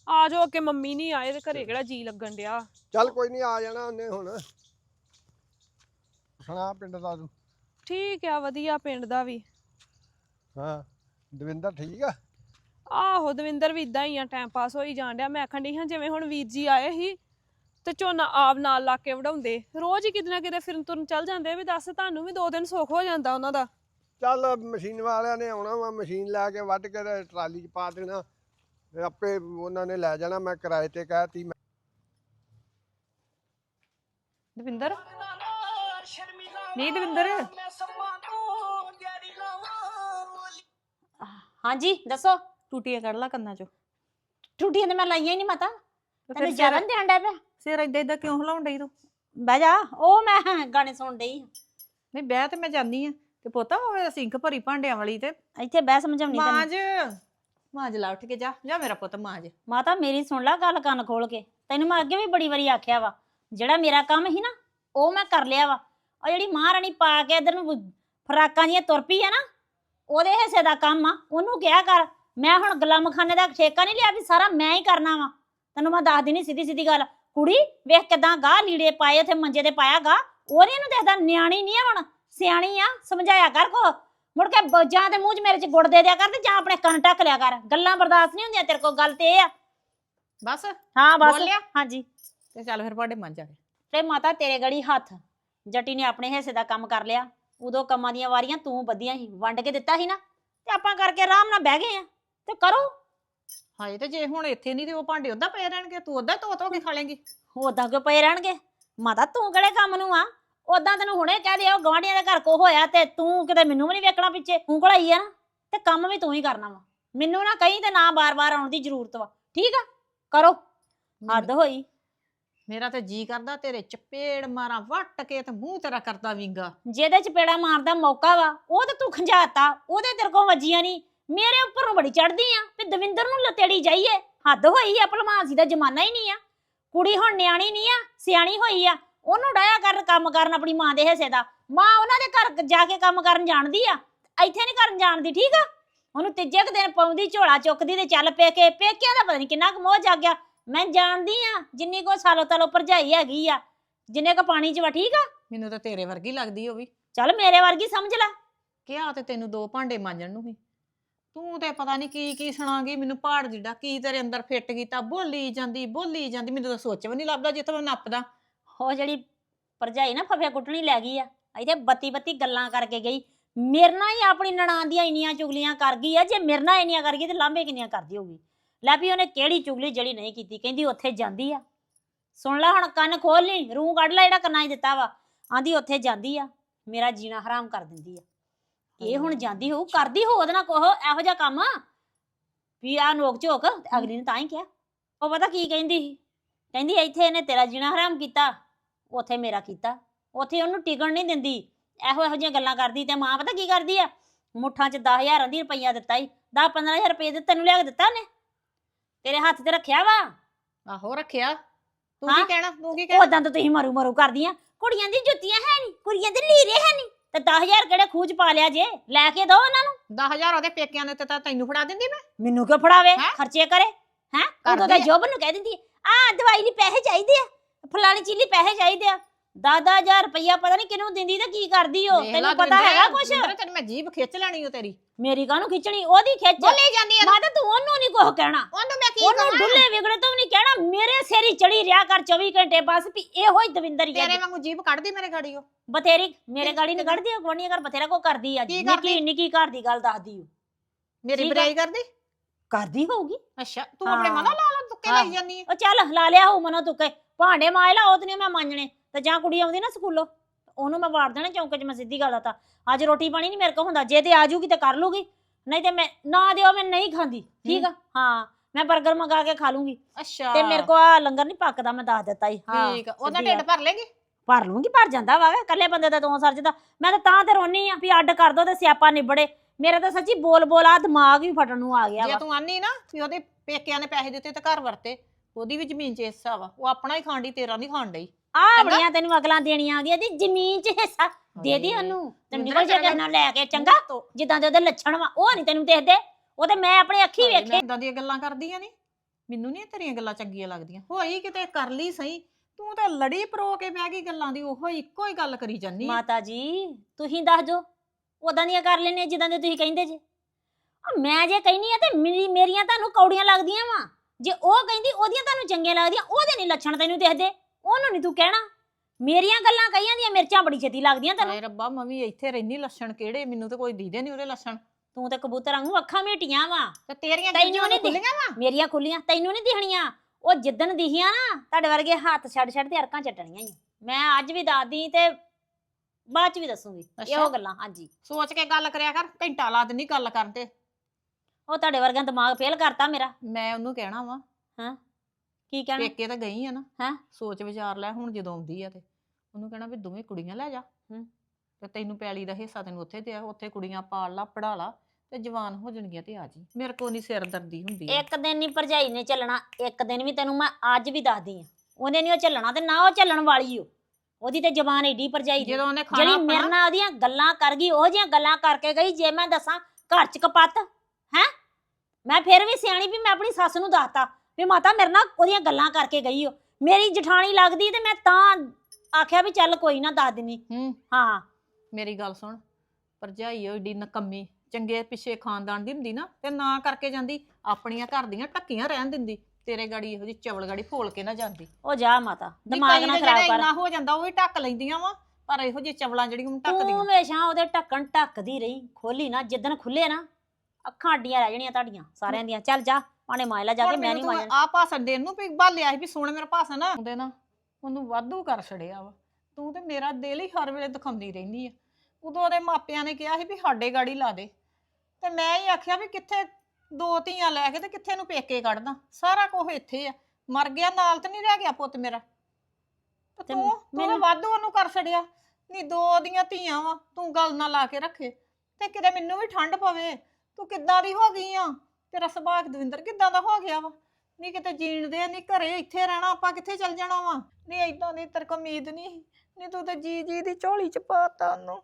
ਆ ਜਾਓ ਅੱਗੇ ਮੰਮੀ ਨਹੀਂ ਆਏ ਤੇ ਘਰੇ ਕਿਹੜਾ ਜੀ ਲੱਗਣ ਡਿਆ। ਚੱਲ ਕੋਈ ਨਹੀਂ ਆ ਜਾਣਾ ਉਹਨੇ ਹੁਣ। ਸੁਣਾ ਪਿੰਡ ਦਾ ਤੂੰ। ਠੀਕ ਆ ਵਧੀਆ ਪਿੰਡ ਦਾ ਵੀ। ਹਾਂ ਦਵਿੰਦਰ ਠੀਕ ਆ? ਆਹੋ ਦਵਿੰਦਰ ਵੀ ਇਦਾਂ ਹੀ ਆ ਟਾਈਮ ਪਾਸ ਹੋਈ ਜਾਣ ਡਿਆ। ਮੈਂ ਆਖਣ ਡਈ ਹਾਂ ਜਿਵੇਂ ਹੁਣ ਵੀਰ ਜੀ ਆਏ ਸੀ ਤੇ ਝੋਨਾ ਆਪ ਨਾਲ ਲਾ ਕੇ ਵਢਾਉਂਦੇ। ਰੋਜ਼ ਹੀ ਕਿਤੇ ਨਾ ਕਿਤੇ ਫਿਰਨ ਤੁਰਨ ਚੱਲ ਜਾਂਦੇ ਵੀ ਦੱਸ ਤੁਹਾਨੂੰ ਵੀ ਦੋ ਦਿਨ ਸੁੱਖ ਹੋ ਜਾਂਦਾ ਉਹਨਾਂ ਦਾ। ਚੱਲ ਮਸ਼ੀਨ ਵਾਲਿਆਂ ਨੇ ਆਉਣਾ ਵਾ ਮਸ਼ੀਨ ਲੈ ਕੇ ਵੱਢ ਕੇ ਤੇ ਟਰਾਲੀ 'ਚ ਪਾ ਦੇਣਾ। ਤੇ ਆਪੇ ਉਹਨਾਂ ਨੇ ਲੈ ਜਾਣਾ ਮੈਂ ਕਿਰਾਏ ਤੇ ਕਹਿਤੀ ਮੈਂ ਦਵਿੰਦਰ? ਨਹੀਂ ਦਵਿੰਦਰ। ਹਾਂਜੀ ਦੱਸੋ। ਟੂਟੀਆਂ ਕੱਢ ਲਾ ਕੰਨਾਂ ਚੋਂ। ਟੂਟੀਆਂ ਤੇ ਮੈਂ ਲਾਈਆਂ ਹੀ ਨਹੀਂ ਮਾਤਾ। ਤੈਨੂੰ ਫਿਰ ਜ਼ਿਆਦਾ ਸਿਰ ਨੀ ਧਿਆਨ ਡਿਆ ਪਿਆ। ਸਿਰ ਏਦਾਂ ਏਦਾਂ ਕਿਉਂ ਹਿਲਾਉਣ ਡਈ ਤੂੰ? ਬਹਿ ਜਾ ਉਹ ਮੈਂ ਗਾਣੇ ਸੁਣ ਡਈ ਨਹੀਂ ਬਹਿ ਤੇ ਮੈਂ ਜਾਨੀ ਆ। ਤੇ ਪੋਤਾ ਹੋਵੇ ਸਿੰਕ ਭਰੀ ਭਾਂਡਿਆਂ ਵਾਲੀ ਤੇ। ਇੱਥੇ ਬਹਿ ਸਮਝਾਉਣੀ ਤੈਨੂੰ। ਮਾਂਜ। ਮਾਂਜ ਲਾ ਉੱਠ ਕੇ ਜਾ। ਜਾ ਮੇਰਾ ਪੁੱਤ ਮਾਂਜ। ਮਾਤਾ ਮੇਰੀ ਸੁਣ ਲੈ ਗੱਲ ਕੰਨ ਖੋਲ ਕੇ। ਤੈਨੂੰ ਮੈਂ ਅੱਗੇ ਵੀ ਬੜੀ ਵਾਰੀ ਆਖਿਆ ਵਾ ਜਿਹੜਾ ਮੇਰਾ ਕੰਮ ਸੀ ਨਾ ਉਹ ਮੈਂ ਕਰ ਲਿਆ ਵਾ। ਉਹ ਜਿਹੜੀ ਮਹਾਰਾਣੀ ਪਾ ਕੇ ਇਧਰ ਨੂੰ ਫਰਾਕਾਂ ਦੀਆਂ ਤੁਰ ਪਈ ਆ ਨਾ ਉਹਦੇ ਹਿੱਸੇ ਦਾ ਕੰਮ ਆ ਉਹਨੂੰ ਕਿਹਾ ਕਰ। ਮੈਂ ਹੁਣ ਗੁਲਾਮਖਾਨੇ ਦਾ ਠੇਕਾ ਨਹੀਂ ਲਿਆ ਵੀ ਸਾਰਾ ਮੈਂ ਹੀ ਕਰਨਾ ਵਾ। ਤੈਨੂੰ ਮੈਂ ਦੱਸ ਦਿੰਦੀ ਸਿੱਧੀ ਸਿੱਧੀ ਗੱਲ। ਕੁੜੀ ਵੇਖ ਕਿਦਾਂ ਗਾਹ ਲੀੜੇ ਪਾਏ ਉੱਥੇ ਮੰਜੇ ਤੇ ਪਾਇਆ ਗਾ ਉਹ ਨੀ ਦੇਖਦਾ ਨਿਆਣੀ ਨਹੀਂ ਹੁਣ ਸਿਆਣੀ ਆ ਸਮਝਾਇਆ ਕਰ ਕੋ। ਮੁੜ ਕੇ ਜਾਂ ਤੇ ਮੂੰਹ 'ਚ ਮੇਰੇ 'ਚ ਗੁੜ ਦੇ ਦਿਆ ਕਰ ਤੇ ਜਾਂ ਆਪਣੇ ਕੰਨ ਢੱਕ ਲਿਆ ਕਰ। ਗੱਲਾਂ ਬਰਦਾਸ਼ਤ ਨਹੀਂ ਹੁੰਦੀਆਂ ਤੇਰੇ ਕੋਲ ਗੱਲ ਤੇ ਇਹ ਆ। ਬਸ? ਹਾਂ ਬਸ। ਬੋਲ ਲਿਆ? ਹਾਂਜੀ। ਤੇ ਚੱਲ ਫਿਰ ਭਾਂਡੇ ਮਾਂਜ ਜਾ ਤੇ ਮਾਤਾ ਤੇਰੇ ਗੜੀ ਹੱਥ। ਜੱਟੀ ਨੇ ਆਪਣੇ ਹਿੱਸੇ ਦਾ ਕੰਮ ਕਰ ਲਿਆ। ਉਦੋਂ ਕੰਮਾਂ ਦੀਆਂ ਵਾਰੀਆਂ ਤੂੰ ਬੱਧੀਆਂ ਸੀ ਵੰਡ ਕੇ ਦਿੱਤਾ ਸੀ ਨਾ ਤੇ ਆਪਾਂ ਕਰਕੇ ਆਰਾਮ ਨਾਲ ਬਹਿ ਗਏ ਆ ਤੇ ਕਰੋ। ਹਾਏ ਤੇ ਜੇ ਹੁਣ ਇੱਥੇ ਨਹੀਂ ਤੇ ਉਹ ਭਾਂਡੇ ਉਦਾਂ ਪਏ ਰਹਿਣਗੇ ਤੂੰ ਉਦਾਂ ਧੋ ਧੋ ਕੇ ਖਾ ਲੇਂਗੀ ਉਦਾਂ ਕਿਉਂ ਪਏ ਰਹਿਣਗੇ? ਮਾਤਾ ਤੂੰ ਕਿਹੜੇ ਕੰਮ ਨੂੰ ਆ? ਉਦਾਂ ਤੈਨੂੰ ਹੁਣੇ ਕਹਿ ਦਿਆ ਉਹ ਗਵਾਂਢੀਆਂ ਦੇ ਘਰ ਕੋ ਹੋਇਆ ਤੇ ਤੂੰ ਕਿਤੇ ਮੈਨੂੰ ਵੀ ਨਹੀਂ ਵੇਖਣਾ ਪਿੱਛੇ ਤੂੰ ਘਲਾਈ ਆ ਨਾ ਤੇ ਕੰਮ ਵੀ ਤੂੰ ਹੀ ਕਰਨਾ ਵਾ। ਮੈਨੂੰ ਨਾ ਕਹੀਂ ਤੇ ਨਾ ਬਾਰ-ਬਾਰ ਆਉਣ ਦੀ ਜ਼ਰੂਰਤ ਵਾ। ਠੀਕ ਆ? ਕਰੋ। ਹੱਦ ਹੋਈ। ਮੇਰਾ ਤੇ ਜੀ ਕਰਦਾ ਤੇਰੇ ਚਪੇੜ ਮਾਰਾਂ, ਵੱਟ ਕੇ ਤੇ ਮੂੰਹ ਤੇਰਾ ਕਰਦਾ ਵਿੰਗਾ। ਜਿਹਦੇ ਚ ਪੇੜਾ ਮਾਰਨ ਦਾ ਮੌਕਾ ਵਾ, ਉਹ ਤੇ ਤੂੰ ਖੰਜਾਤਾ ਉਹਦੇ ਤੇਰੇ ਕੋਲ ਵੱਜੀਆਂ ਨਹੀਂ ਮੇਰੇ ਉੱਪਰ ਬੜੀ ਚੜਦੀ ਆ, ਵੀ ਦਵਿੰਦਰ ਨੂੰ ਲਤੇੜੀ ਜਾਈਏ। ਹੱਦ ਹੋਈ ਆ ਭਲਮਾਨਸੀ ਦਾ ਜ਼ਮਾਨਾ ਹੀ ਨਹੀਂ ਆ। ਕੁੜੀ ਹੁਣ ਨਿਆਣੀ ਨਹੀਂ ਆ, ਸਿਆਣੀ ਹੋਈ ਆ। ਉਹਨੂੰ ਡਾਇਆ ਕਰਨ ਕੰਮ ਕਰਨ ਆਪਣੀ ਮਾਂ ਦੇ ਹਿੱਸੇ ਦਾ। ਮਾਂ ਉਹਨਾਂ ਦੇ ਘਰ ਜਾ ਕੇ ਕੰਮ ਕਰਨ ਜਾਣਦੀ ਆ। ਇੱਥੇ ਨਹੀਂ ਕਰਨ ਜਾਣਦੀ, ਠੀਕ ਆ? ਉਹਨੂੰ ਤੀਜੇ ਕੁ ਦਿਨ ਪਾਉਂਦੀ, ਝੋਲਾ ਚੁੱਕਦੀ ਤੇ ਚੱਲ ਪੇ ਕੇ ਪੇਕਿਆਂ ਦਾ ਪਤਾ ਨਹੀਂ ਕਿੰਨਾ ਕੁ ਮੋਹ ਜਾਗ ਗਿਆ ਮੈਂ ਜਾਣਦੀ ਆ ਜਿੰਨੀ ਕੋ ਸਾਲੋ ਤਲੋ ਭਰਜਾਈ ਹੈਗੀ ਆ। ਜਿੰਨੇ ਕ ਪਾਣੀ ਚ ਵਾ ਠੀਕ ਆ? ਮੈਨੂੰ ਤਾਂ ਤੇਰੇ ਵਰਗੀ ਲੱਗਦੀ ਉਹ ਵੀ। ਚੱਲ ਮੇਰੇ ਵਰਗੀ ਸਮਝ ਲੈ। ਕਿਹਾ ਤੇ ਤੈਨੂੰ ਦੋ ਭਾਂਡੇ ਮਾਂਜਣ ਨੂੰ ਵੀ। ਤੂੰ ਤੇ ਪਤਾ ਨਹੀਂ ਕੀ ਕੀ ਸੁਣਾਗੀ ਮੈਨੂੰ ਪਹਾੜ ਜਿੱਡਾ ਕੀ ਤੇਰੇ ਅੰਦਰ ਫਿੱਟ ਕੀਤਾ ਬੋਲੀ ਜਾਂਦੀ ਬੋਲੀ ਜਾਂਦੀ ਮੈਨੂੰ ਤਾਂ ਸੋਚ ਵੀ ਨਹੀਂ ਲੱਭਦਾ ਜਿੱਥੇ ਮੈਂ ਨੱਪਦਾ। ਉਹ ਜਿਹੜੀ ਭਰਜਾਈ ਨਾ ਫਫੇ ਕੁੱਟਣੀ ਲੈ ਗਈ ਆ ਇੱਥੇ ਬੱਤੀ ਬੱਤੀ ਗੱਲਾਂ ਕਰਕੇ ਗਈ। ਮੇਰੇ ਨਾਲ ਹੀ ਆਪਣੀ ਨਣਾਨ ਦੀਆਂ ਇੰਨੀਆਂ ਚੁਗਲੀਆਂ ਕਰ ਗਈ ਆ ਜੇ ਮੇਰੇ ਨਾਲ ਇੰਨੀਆਂ ਕਰ ਗਈ ਤੇ ਲਾਂਭੇ ਕਿੰਨੀਆਂ ਕਰਦੀ ਹੋਊਗੀ? ਲੈ ਵੀ ਉਹਨੇ ਕਿਹੜੀ ਚੁਗਲੀ ਜਿਹੜੀ ਨਹੀਂ ਕੀਤੀ ਕਹਿੰਦੀ ਉੱਥੇ ਜਾਂਦੀ ਆ। ਸੁਣ ਲੈ ਹੁਣ ਕੰਨ ਖੋਲ ਲਈ ਰੂੰ ਕੱਢ ਲੈ ਜਿਹੜਾ ਕੰਨਾਂ 'ਚ ਦਿੱਤਾ ਵਾ। ਆਂਦੀ ਉੱਥੇ ਜਾਂਦੀ ਆ ਮੇਰਾ ਜੀਣਾ ਹਰਾਮ ਕਰ ਦਿੰਦੀ ਆ। ਇਹ ਹੁਣ ਜਾਂਦੀ ਹੋਊ ਕਰਦੀ ਹੋ ਉਹਦੇ ਨਾਲ ਕੋਹ ਇਹੋ ਜਿਹਾ ਕੰਮ। ਵੀ ਆ ਨੋਕ ਝੋਕ ਤੇ ਅਗਲੀ ਨੇ ਤਾਂ ਹੀ ਕਿਹਾ। ਉਹ ਪਤਾ ਕੀ ਕਹਿੰਦੀ ਸੀ? ਕਹਿੰਦੀ ਇੱਥੇ ਇਹਨੇ ਤੇਰਾ ਜੀਣਾ ਹਰਾਮ ਕੀਤਾ ਉੱਥੇ ਮੇਰਾ ਕੀਤਾ। ਉੱਥੇ ਉਹਨੂੰ ਟਿਕਣ ਨਹੀਂ ਦਿੰਦੀ। ਇਹੋ ਇਹੋ ਜਿਹੀਆਂ ਗੱਲਾਂ ਕਰਦੀ ਤੇ ਮਾਂ ਪਤਾ ਕੀ ਕਰਦੀ ਆ? ਮੁੱਠਾਂ 'ਚ 10000 ਦੀ ਰੁਪਈਆ ਦਿੱਤਾ ਹੀ 10 15000 ਰੁਪਏ ਦੇ ਤੈਨੂੰ ਲਿਆ ਕੇ ਦਿੱਤਾ ਉਹਨੇ? ਤੇਰੇ ਹੱਥ ਤੇ ਰੱਖਿਆ ਵਾ? ਆਹੋ ਰੱਖਿਆ। ਤੂੰ ਹਾਂ? ਕੀ ਕਹਿਣਾ ਤੂੰ ਕੀ ਕਹਿਣਾ? ਉਦਾਂ ਤਾਂ ਤੁਸੀਂ ਮਰੂ ਮਰੂ ਕਰਦੀਆਂ। ਕੁੜੀਆਂ ਦੀ ਜੁੱਤੀਆਂ ਹੈ ਨਹੀਂ ਕੁੜੀਆਂ ਦੇ ਲੀਰੇ ਹੈ ਨਹੀਂ ਤੇ 10000 ਕਿਹੜੇ ਖੂਜ ਪਾ ਲਿਆ ਜੇ? ਲੈ ਕੇ ਦੋ ਉਹਨਾਂ ਨੂੰ। 10000 ਉਹਦੇ ਪੇਕਿਆਂ ਨੇ ਤੇ ਤਾਂ ਤੈਨੂੰ ਫੜਾ ਦਿੰਦੀ ਮੈਂ। ਮੈਨੂੰ ਕਿਉਂ ਫੜਾਵੇ? ਹੈਂ? ਖਰਚੇ ਕਰੇ। ਹੈ? ਉਦੋਂ ਕਰਦੀ ਤਾਂ ਆ। ਨੂੰ ਕਹਿ ਦਿੰਦੀ ਆ। ਦਵਾਈ ਲਈ ਪੈਸੇ ਚਾਹੀਦੇ ਆ। ਫਲਾਣੀ ਚੀਜ਼ ਲਈ ਪੈਸੇ ਚਾਹੀਦੇ ਆ। 10000 ਰੁਪਈਆ ਪਤਾ ਨਹੀਂ ਕਿਹਨੂੰ ਦਿੰਦੀ ਤੇ ਕੀ ਕਰਦੀ ਉਹ ਵੇਖ ਲਾ ਤੈਨੂੰ ਪਤਾ ਹੈਗਾ ਕੁਛ? ਤੈਨੂੰ ਮੈਂ ਜੀਭ ਖਿੱਚ ਲੈਣੀ ਓ ਤੇਰੀ। ਮੇਰੀ ਕਾਹਨੂੰ ਖਿੱਚਣੀ? ਉਹਦੀ ਖਿੱਚ। ਬੋਲੀ ਜਾਂਦੀ ਆ ਮੈਂ ਤਾਂ ਤੂੰ ਉਹਨੂੰ ਨਹੀਂ ਕੁਝ ਕਹਿਣਾ। ਉਹਨੂੰ ਮੈਂ ਕੀ ਉਹਨੂੰ ਕਹਾਂ ਵਿਗੜੇ ਤੋਂ ਵੀ ਨਹੀਂ ਕਹਿਣਾ। ਮੇਰੇ ਸਿਰ ਹੀ ਚੜੀ ਰਿਆ ਕਰ 24 ਘੰਟੇ ਬਸ ਵੀ ਇਹੋ ਹੀ ਦਵਿੰਦਰ ਹੀ ਤੇਰੇ ਆ ਵਾਂਗੂ ਜੀਭ ਕੱਢਦੀ ਮੇਰੇ ਗਾੜੀ ਉਹ। ਬਥੇਰੀ ਮੇਰੇ ਗਾੜੀ ਨੇ ਕੱਢਦੀ ਆ ਗਵਾਂਢੀਆਂ ਘਰ ਬਥੇਰਾ ਕੋ ਕਰਦੀ ਆ ਕੀ ਕਰਦੀ? ਨਿੱਕੀ ਨਿੱਕੀ ਘਰ ਦੀ ਗੱਲ ਦੱਸਦੀ ਓ ਮੇਰੀ ਠੀਕ ਆ। ਬੁਰਾਈ ਕਰਦੀ? ਕਰਦੀ ਹੋਊਗੀ। ਅੱਛਾ ਤੂੰ ਆਪਣੇ ਹਾਂ। ਮਨਾਂ ਲਾ ਲਾ ਤੁੱਕੇ ਹਾਂ। ਲਾਈ ਜਾਂਦੀ ਆ। ਉਹ ਚੱਲ ਲਾ ਲਿਆ ਹੋਊ ਮਨੋ ਤੁਕੇ। ਭਾਂਡੇ ਮਾਇ ਲਾ ਉਹ ਨਹੀਂ ਮੈਂ ਮਾਂਜਣੇ। ਤੇ ਜਾਂ ਕੁੜੀ ਆਉਂਦੀ ਨਾ ਸਕੂਲੋਂ ਉਹਨੂੰ ਮੈਂ ਵਾੜ ਦੇਣਾ ਚੌਂਕੇ 'ਚ ਮੈਂ ਸਿੱਧੀ ਗੱਲ ਤਾਂ। ਅੱਜ ਰੋਟੀ ਪਾਣੀ ਨਹੀਂ ਮੇਰੇ ਕੋਲ ਹੁੰਦਾ ਜੇ ਤੇ ਆ ਜੂਗੀ ਤੇ ਕਰ ਲੂਗੀ ਨਹੀਂ ਤੇ ਮੈਂ ਨਾ ਦਿਓ ਮੈਂ ਨਹੀਂ ਖਾਂਦੀ ਠੀਕ ਆ? ਹਾਂ। ਮੈਂ 버ਗਰ ਮੰਗਾ ਕੇ ਖਾ ਲੂੰਗੀ। ਅੱਛਾ। ਤੇ ਮੇਰੇ ਕੋ ਆ ਲੰਗਰ ਨਹੀਂ ਪੱਕਦਾ ਮੈਂ ਦੱਸ ਦਿੱਤਾ ਹੀ ਹਾਂ ਠੀਕ ਆ ਉਹਦਾ ਢਿੱਡ ਭਰ ਲੇਗੀ? ਭਰ ਲੂੰਗੀ ਭਰ ਜਾਂਦਾ ਵਾ ਇਕੱਲੇ ਬੰਦੇ ਦਾ ਤੋਂ ਸਰਜਦਾ ਮੈਂ ਤਾਂ ਤਾਂ ਤੇ ਰੋਨੀ ਆ ਵੀ ਅੱਡ ਕਰ ਦੋ ਤੇ ਸਿਆਪਾ ਨਿਬੜੇ। ਮੇਰੇ ਤਾਂ ਸੱਚੀ ਬੋਲ ਬੋਲ ਆ ਦਿਮਾਗ ਵੀ ਫਟਣ ਨੂੰ ਆ ਗਿਆ ਜੇ ਤੂੰ ਆਨੀ ਨਾ ਵੀ ਉਹਦੇ ਪੇਕਿਆਂ ਨੇ ਪੈਸੇ ਦਿੱਤੇ ਤੇ ਘਰ ਵਰਤੇ ਉਹਦੀ ਵੀ ਜ਼ਮੀਨ 'ਚ ਹਿੱਸਾ ਵਾ ਉਹ ਆਪਣਾ ਹੀ ਖਾਂਦੀ ਤੇਰਾ ਨਹੀਂ ਖਾਣ ਡਈ। ਆ। ਬੜੀਆਂ ਤੈਨੂੰ ਅਗਲਾਂ ਦੇਣੀਆਂ ਆਉਂਦੀਆਂ ਦੀ ਜ਼ਮੀਨ 'ਚ ਹਿੱਸਾ ਦੇ ਦੇ ਉਹਨੂੰ। ਤੇ ਦਵਿੰਦਰ ਨਿਕਲ ਜਾ ਕੇ ਨਾਲ ਲੈ ਕੇ ਚੰਗਾ ਜਿੱਦਾਂ ਦੇ ਉਹਦੇ ਲੱਛਣ ਵਾ ਉਹ ਨਹੀਂ ਤੈਨੂੰ ਦੇਖਦੇ। ਉਹ ਤੇ ਮੈਂ ਆਪਣੀ ਅੱਖੀ ਵੇਖੇ। ਇਦਾਂ ਦੀਆਂ ਗੱਲਾਂ ਕਰਦੀਆਂ ਨਹੀਂ ਮੈਨੂੰ ਨਹੀਂ ਤੇਰੀਆਂ ਗੱਲਾਂ ਚੰਗੀਆਂ ਲੱਗਦੀਆਂ। ਹੋਈ ਕਿਤੇ ਕਰ ਲਈ ਸਹੀ। ਤੂੰ ਤਾਂ ਲੜੀ ਪਰੋ ਕੇ ਬਹਿ ਗਈ ਗੱਲਾਂ ਦੀ ਉਹੋ ਇੱਕੋ ਹੀ ਗੱਲ ਕਰੀ ਜਾਂਦੀ। ਮਾਤਾ ਜੀ ਤੁਸੀਂ ਦੱਸ ਜੋ ਉਦਾਂ ਦੀਆਂ ਕਰ ਲੈਣੇ ਜਿੱਦਾਂ ਦੇ ਤੁਸੀਂ ਕਹਿੰਦੇ ਜੇ। ਮੈਂ ਜੇ ਕਹਿਨੀ ਆ ਤੇ ਮੇਰੀ ਮੇਰੀਆਂ ਤੁਹਾਨੂੰ ਕੌੜੀਆਂ ਲੱਗਦੀਆਂ ਵਾ। ਜੇ ਉਹ ਕਹਿੰਦੀ ਉਹਦੀਆਂ ਤੁਹਾਨੂੰ ਚੰਗੀਆਂ ਲੱਗਦੀਆਂ ਉਹਦੇ ਨਹੀਂ ਲੱਛਣ ਤੈਨੂੰ ਦੇਖਦੇ। ਉਹਨੂੰ ਨਹੀਂ ਤੂੰ ਕਹਿਣਾ। ਮੇਰੀਆਂ ਗੱਲਾਂ ਕਹੀਆਂ ਦੀਆਂ ਮਿਰਚਾਂ ਬੜੀ ਛੇਤੀ ਲੱਗਦੀਆਂ ਤੈਨੂੰ। ਹਾਏ ਰੱਬਾ ਮੰਮੀ ਇੱਥੇ ਰਹਿਨੀ ਲੱਛਣ ਕਿਹੜੇ? ਮੈਨੂੰ ਤਾਂ ਕੋਈ ਦੀਦੇ ਨਹੀਂ ਉਹਦੇ ਲੱਛਣ। ਤੂੰ ਤੇ ਕਬੂਤਰ ਵਾਂਗੂ ਅੱਖਾਂ ਮੀਟੀਆਂ ਵਾ। ਤੇ ਤੇਰੀਆਂ ਤੈਨੂੰ ਜਿਹੜੀਆਂ ਨੀ ਖੁੱਲੀਆਂ ਵਾ? ਮੇਰੀਆਂ ਖੁੱਲੀਆਂ ਤੈਨੂੰ ਨਹੀਂ ਦਿਖਣੀਆਂ। ਉਹ ਜਿੱਦਣ ਦਿਖੀਆਂ ਨਾ ਤੁਹਾਡੇ ਵਰਗੇ ਹੱਥ ਛੱਡ ਛੱਡ ਤੇ ਅਰਕਾਂ ਚੱਟਣੀਆਂ ਹੀ ਮੈਂ ਅੱਜ ਵੀ ਦੱਸਦੀ ਤੇ ਬਾਅਦ ਚ ਵੀ ਦੱਸੂਗੀ। ਅੱਛਾ। ਇਹੋ ਗੱਲਾਂ ਹਾਂਜੀ। ਸੋਚ ਕੇ ਗੱਲ ਕਰਿਆ ਕਰ ਘੰਟਾ ਲਾ ਦਿੰਦੀ ਗੱਲ ਕਰਨ ਤੇ। ਉਹ ਤੁਹਾਡੇ ਵਰਗਿਆਂ ਦਿਮਾਗ ਫੇਲ ਕਰਤਾ ਮੇਰਾ। ਮੈਂ ਉਹਨੂੰ ਕਹਿਣਾ ਵਾ ਕੀ ਕਹਿਣਾ? ਪੇਕੇ ਤਾਂ ਗਈ ਆ ਨਾ। ਹੈਂ? ਸੋਚ ਵਿਚਾਰ ਲੈ ਹੁਣ ਜਦੋਂ ਆਉਂਦੀ ਆ ਤੇ। ਉਹਨੂੰ ਕਹਿਣਾ ਵੀ ਦੋਵੇਂ ਕੁੜੀਆਂ ਲੈ ਜਾ। ਹੂੰ। ਤੇ ਤੈਨੂੰ ਪੈਲੀ ਦਾ ਹਿੱਸਾ ਤੈਨੂੰ ਉੱਥੇ ਦੇ ਉੱਥੇ ਕੁੜੀਆਂ ਪਾਲ ਲਾ ਪੜਾ ਲਾ ਤੇ ਜਵਾਨ ਹੋ ਜਾਣਗੀਆਂ ਤੇ ਆ ਜੀ। ਮੇਰੇ ਕੋਲ ਨਹੀਂ ਸਿਰ ਦਰਦੀ ਹੁੰਦੀ ਆ। ਇੱਕ ਦਿਨ ਨਹੀਂ ਭਰਜਾਈ ਨੇ ਚੱਲਣਾ ਇੱਕ ਦਿਨ ਵੀ ਤੈਨੂੰ ਮੈਂ ਅੱਜ ਵੀ ਦੱਸਦੀ ਆ। ਉਹਨੇ ਨਹੀਂ ਉਹ ਚੱਲਣਾ ਤੇ ਨਾ ਉਹ ਚੱਲਣ ਵਾਲੀ ਓ। ਉਹਦੀ ਤੇ ਜ਼ਬਾਨ ਏਡੀ ਭਰਜਾਈ ਦੀ। ਜਦੋਂ ਉਹਨੇ ਖਾਣਾ ਜਿਹੜੀ ਮੇਰੇ ਨਾਲ ਉਹਦੀਆਂ ਗੱਲਾਂ ਕਰ ਗਈ ਉਹ ਜਿਹੀਆਂ ਗੱਲਾਂ ਕਰਕੇ ਗਈ ਜੇ ਮੈਂ ਦੱਸਾਂ ਘਰ ਚ ਕਪੱਤ ਹੈ? ਮੈਂ ਫਿਰ ਵੀ ਸਿਆਣੀ ਵੀ ਮੈਂ ਆਪਣੀ ਸੱਸ ਨੂੰ ਦੱਸਤਾ। ਵੀ ਮਾਤਾ ਮੇਰੇ ਨਾਲ ਉਹਦੀਆਂ ਗੱਲਾਂ ਕਰਕੇ ਗਈ ਓ। ਮੇਰੀ ਜਠਾਣੀ ਲੱਗਦੀ ਤੇ ਮੈਂ ਤਾਂ ਆਖਿਆ ਵੀ ਚੱਲ ਕੋਈ ਨਾ ਦੱਸ ਦਿੰਨੀ। ਹੂੰ। ਹਾਂ। ਮੇਰੀ ਗੱਲ ਸੁਣ ਭਰਜਾਈ ਉਹ ਏਡੀ ਨਕੰਮੀ ਚੰਗੇ ਪਿੱਛੇ ਖਾਨਦਾਨ ਦੀ ਹੁੰਦੀ ਨਾ ਤੇ ਨਾ ਕਰਕੇ ਜਾਂਦੀ ਆਪਣੀਆਂ ਘਰ ਦੀਆਂ ਟੱਕੀਆਂ ਰਹਿਣ ਦਿੰਦੀ ਤੇਰੇ ਗਾੜੀ ਇਹੋ ਜਿਹੀ ਚਵਲ ਗਾੜੀ ਫੋਲ ਕੇ ਨਾ ਜਾਂਦੀ। ਉਹ ਜਾ ਮਾਤਾ ਦਿਮਾਗ ਨਾ ਖਰਾਬ ਕਰ। ਇੰਨਾ ਹੋ ਜਾਂਦਾ ਉਹ ਵੀ ਢੱਕ ਲੈਂਦੀਆਂ ਵਾ ਪਰ ਇਹੋ ਜਿਹੀ ਚਵਲਾਂ ਜਿਹੜੀਆਂ ਉਹਨੂੰ ਤੂੰ ਢੱਕਦੀਆਂ ਹਮੇਸ਼ਾ ਉਹਦੇ ਢੱਕਣ ਢੱਕਦੀ ਰਹੀ ਖੋਲੀ ਨਾ ਜਿੱਦਣ ਖੁੱਲੇ ਨਾ ਅੱਖਾਂ ਅੱਡੀਆਂ ਰਹਿ ਜਾਣੀਆਂ ਤੁਹਾਡੀਆਂ ਸਾਰਿਆਂ ਦੀਆਂ। ਚੱਲ ਜਾ। ਪਾਣੇ ਮਾਇਲਾ ਜਾ ਕੇ ਮੈਂ ਮੈਨੂੰ ਨਹੀਂ ਮਾਜਣਾ। ਆ ਭਾਸ਼ਣ ਦੇਣ ਨੂੰ ਵੀ ਭਾਲਿਆ ਸੀ ਵੀ ਸੁਣ ਮੇਰਾ ਭਾਸ਼ਣ। ਉਹਦੇ ਨਾ ਉਹਨੂੰ ਵਾਧੂ ਕਰ ਛੜਿਆ ਵਾ। ਤੂੰ ਤੇ ਮੇਰਾ ਦਿਲ ਹੀ ਹਰ ਵੇਲੇ ਦਿਖਾਉਂਦੀ ਰਹਿੰਦੀ ਆ। ਉਦੋਂ ਉਹਦੇ ਮਾਪਿਆਂ ਨੇ ਕਿਹਾ ਸੀ ਵੀ ਸਾਡੇ ਗਾੜੀ ਲਾ ਦੇ। ਤੇ ਮੈਂ ਹੀ ਆਖਿਆ ਵੀ ਕਿੱਥੇ ਦੋ ਧੀਆਂ ਲੈ ਕੇ ਤੇ ਕਿੱਥੇ ਨੂੰ ਪੇਕੇ ਕੱਢਦਾ? ਸਾਰਾ ਕੁਝ ਇੱਥੇ ਆ। ਮਰ ਗਿਆ ਨਾਲ ਤੇ ਨਹੀਂ ਰਹਿ ਗਿਆ ਪੁੱਤ ਮੇਰਾ। ਤਾਂ ਮੈਨੂੰ- ਵਾਧੂ ਉਹਨੂੰ ਕਰ ਛੜਿਆ। ਨਹੀਂ ਦੋ ਦੀਆਂ ਧੀਆਂ ਵਾ ਤੂੰ ਗੱਲ ਨਾ ਲਾ ਕੇ ਰੱਖੇ। ਤੇ ਕਿਤੇ ਮੈਨੂੰ ਵੀ ਠੰਡ ਪਵੇ। ਤੂੰ ਕਿੱਦਾਂ ਦੀ ਹੋ ਗਈ ਆ? ਤੇਰਾ ਸੁਭਾਅ ਦਵਿੰਦਰ ਕਿੱਦਾਂ ਦਾ ਹੋ ਗਿਆ ਵਾ? ਨਹੀਂ ਕਿਤੇ ਜੀਣ ਦੇ ਨਹੀਂ ਘਰੇ ਇੱਥੇ ਰਹਿਣਾ ਆਪਾਂ ਕਿੱਥੇ ਚੱਲ ਜਾਣਾ ਵਾ? ਨਹੀਂ ਏਦਾਂ ਦੀ ਤੇਰੇ ਕੋਲ ਉਮੀਦ ਨਹੀਂ ਨਹੀਂ ਤੂੰ ਤੇ ਜੀ ਜੀ ਦੀ ਝੋਲੀ ਚ ਪਾਤਾ ਉਹਨੂੰ।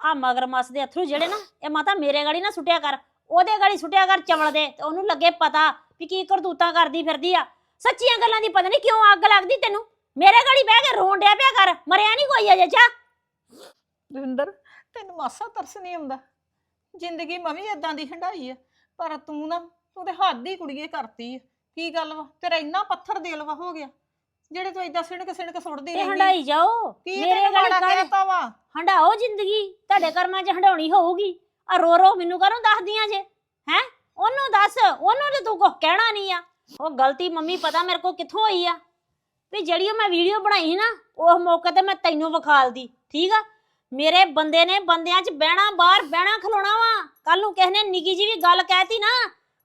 ਆ ਮਗਰ ਮਸ ਦੇ ਅਥਰੂ ਜਿਹੜੇ ਨਾ ਇਹ ਮਾਤਾ ਮੇਰੇ ਗਾੜੀ ਨਾ ਸੁੱਟਿਆ ਕਰ ਉਹਦੇ ਗਾੜੀ ਸੁੱਟਿਆ ਕਰ ਚਵਲ ਦੇ ਤੇ ਉਹਨੂੰ ਲੱਗੇ ਪਤਾ ਵੀ ਕੀ ਕਰਤੂਤਾਂ ਕਰਦੀ ਫਿਰਦੀ ਆ। ਸੱਚੀਆਂ ਗੱਲਾਂ ਦੀ ਪਤਾ ਨਹੀਂ ਕਿਉਂ ਅੱਗ ਲੱਗਦੀ ਤੈਨੂੰ? ਮੇਰੇ ਗਾੜੀ ਬਹਿ ਕੇ ਰੋਣ ਡਿਆ ਪਿਆ ਕਰ ਮਰਿਆ ਨਹੀਂ ਕੋਈ ਅਜੇ ਚਾ। ਦਵਿੰਦਰ ਤੈਨੂੰ ਮਾਸਾ ਤਰਸ ਨਹੀਂ ਆਉਂਦਾ। ਜ਼ਿੰਦਗੀ ਮੈਂ ਵੀ ਇਦਾਂ ਦੀ ਹੰਡਾਈ ਆ। ਪਰ ਤੂੰ ਨਾ ਤੂੰ ਤੇ ਹੱਦ ਹੀ ਕੁੜੀਏ ਕਰਤੀ ਆ। ਕੀ ਗੱਲ ਵਾ? ਤੇਰਾ ਇੰਨਾ ਪੱਥਰ ਦਿਲ ਵਾ ਹੋ ਗਿਆ ਜਿਹੜੇ ਤੂੰ ਇਦਾਂ ਸਿਣਕ ਸਿਣਕ ਸੁੱਟਦੀ ਤੇ ਰਹਿੰਦੀ ਹੰਡਾਈ ਜਾਓ। ਕੀ ਮੇਰੇ ਤੈਨੂੰ ਗਾੜੀ ਮਾੜਾ ਕਰ ਕਹਿਤਾ ਵਾ? ਹੰਡਾਓ ਜ਼ਿੰਦਗੀ ਤੁਹਾਡੇ ਕਰਮਾਂ 'ਚ ਹੰਡਾਉਣੀ ਹੋਊਗੀ। ਆ ਰੋ ਰੋ ਮੈਨੂੰ ਕਰੋ ਦੱਸਦੀਆਂ ਜੇ। ਹੈ? ਉਹਨੂੰ ਦੱਸ ਉਹਨੂੰ ਤੇ ਤੂੰ ਕੁਛ ਕਹਿਣਾ ਨਹੀਂ ਆ। ਉਹ ਗਲਤੀ ਮੰਮੀ ਪਤਾ ਮੇਰੇ ਕੋ ਕਿੱਥੋਂ ਹੋਈ ਆ। ਵੀ ਜਿਹੜੀ ਉਹ ਮੈਂ ਵੀਡੀਓ ਬਣਾਈ ਸੀ ਨਾ ਉਸ ਮੌਕੇ ਤੇ ਮੈਂ ਤੈਨੂੰ ਵਿਖਾਲਦੀ ਠੀਕ ਆ? ਮੇਰੇ ਬੰਦੇ ਨੇ ਬੰਦਿਆਂ 'ਚ ਬਹਿਣਾ ਬਾਹਰ ਬਹਿਣਾ ਖਲੋਣਾ ਵਾ। ਕੱਲ ਨੂੰ ਕਿਸੇ ਨੇ ਨਿੱਕੀ ਜੀ ਵੀ ਗੱਲ ਕਹਿਤੀ ਨਾ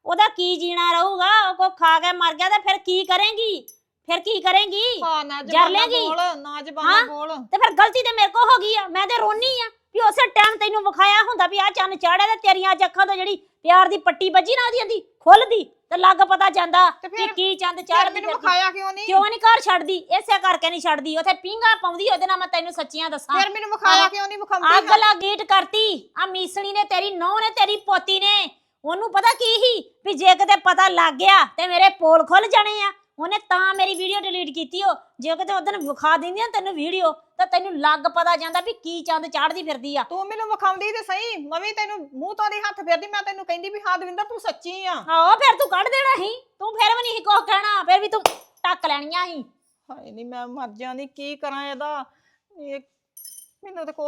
ਉਹਦਾ ਕੀ ਜੀਣਾ ਰਹੂਗਾ? ਉਹ ਕੋ ਖਾ ਕੇ ਮਰ ਗਿਆ ਤੇ ਫਿਰ ਕੀ ਕਰੇਂਗੀ? ਫਿਰ ਕੀ ਕਰੇਂਗੀ? ਹਾਂ ਨਾ ਜਰ ਜ਼ਬਾਨਾਂ ਲੇਗੀ? ਬੋਲ ਨਾ ਜ਼ਬਾਨਾਂ ਹਾਂ? ਬੋਲ ਤੇ ਫਿਰ ਗਲਤੀ ਤੇ ਮੇਰੇ ਕੋ ਹੋ ਗਈ ਆ। ਮੈਂ ਤੇ ਰੋਨੀ ਆ ਵੀ ਉਸੇ ਟਾਈਮ ਤੈਨੂੰ ਵਿਖਾਇਆ ਹੁੰਦਾ ਵੀ ਆ ਚੰਨ ਚਾੜਿਆ ਤੇ ਤੇਰੀਆਂ ਅੱਜ ਅੱਖਾਂ ਤੋਂ ਜਿਹੜੀ ਪਿਆਰ ਦੀ ਪੱਟੀ ਵੱਜੀ ਨਾ ਉਹਦੀ ਦੀ ਖੁੱਲਦੀ। ਤੇ ਲੱਗ ਪਤਾ ਜਾਂਦਾ ਤੇ ਕਿ ਫਿਰ ਕੀ ਚੰਦ ਚਾੜਦੀ ਮੈਨੂੰ ਫਿਰਦੀ। ਵਿਖਾਇਆ ਕਿਉਂ ਨਹੀਂ? ਕਿਉਂ ਨਹੀਂ ਘਰ ਛੱਡਦੀ? ਇਸੇ ਕਰਕੇ ਨਹੀਂ ਛੱਡਦੀ। ਉਥੇ ਪਿੰਗਾ ਪਾਉਂਦੀ ਉਹਦੇ ਨਾਲ ਮੈਂ ਤੈਨੂੰ ਸੱਚੀਆਂ ਦੱਸਾਂ। ਫਿਰ ਮੈਨੂੰ ਵਿਖਾਇਆ ਕਿਉਂ ਨਹੀਂ? ਵਿਖਾਉਂਦੀ ਅੱਗ ਲਾ ਗੀਟ ਕਰਤੀ। ਆ ਮੀਸਣੀ ਨੇ ਤੇਰੀ ਨੌ ਨੇ ਤੇਰੀ ਪੋਤੀ ਨੇ। ਉਹਨੂੰ ਪਤਾ ਕੀ ਹੀ ਵੀ ਜੇ ਕਿਤੇ ਪਤਾ ਲੱਗ ਗਿਆ ਤੇ ਮੇਰੇ ਪੋਲ ਖੁੱਲ ਜਾਣੇ ਆ। ਉਹਨੇ ਤਾਂ ਮੇਰੀ ਵੀਡੀਓ ਡਿਲੀਟ ਕੀਤੀ ਉਹ ਜੇ ਕਿਤੇ ਉਹਦਨ ਵਿਖਾ ਦਿੰਦੀ ਨਾ ਤੈਨੂੰ ਵੀਡੀਓ ਤਾਂ ਤੈਨੂੰ ਲੱਗ ਪਤਾ ਜਾਂਦਾ ਵੀ ਕੀ ਚੰਦ ਚਾੜਦੀ ਫਿਰਦੀ ਆ। ਤੂੰ ਮੈਨੂੰ ਵਿਖਾਉਂਦੀ ਤੇ ਸਹੀ ਮੈਂ ਵੀ ਤੈਨੂੰ ਮੂੰਹ ਤੋਂ ਦੀ ਹੱਥ ਫੇਰਦੀ ਮੈਂ ਤੈਨੂੰ ਕਹਿੰਦੀ ਵੀ ਹਾਂ ਦਵਿੰਦਰ ਤੂੰ ਸੱਚੀ ਆ। ਆਹੋ ਫਿਰ ਤੂੰ ਕੱਢ ਦੇਣਾ ਸੀ। ਤੂੰ ਫਿਰ ਵੀ ਨਹੀਂ ਕੁਛ ਕਹਿਣਾ ਫਿਰ ਵੀ ਤੂੰ ਟੱਕ ਲੈਣੀਆਂ ਸੀ। ਹਾਏ ਨਹੀਂ ਮੈਂ ਮਰ ਜਾਂਦੀ ਕੀ ਕਰਾਂ ਇਹਦਾ? ਇਹ ਮੈਨੂੰ ਤਾਂ ਕੁਛ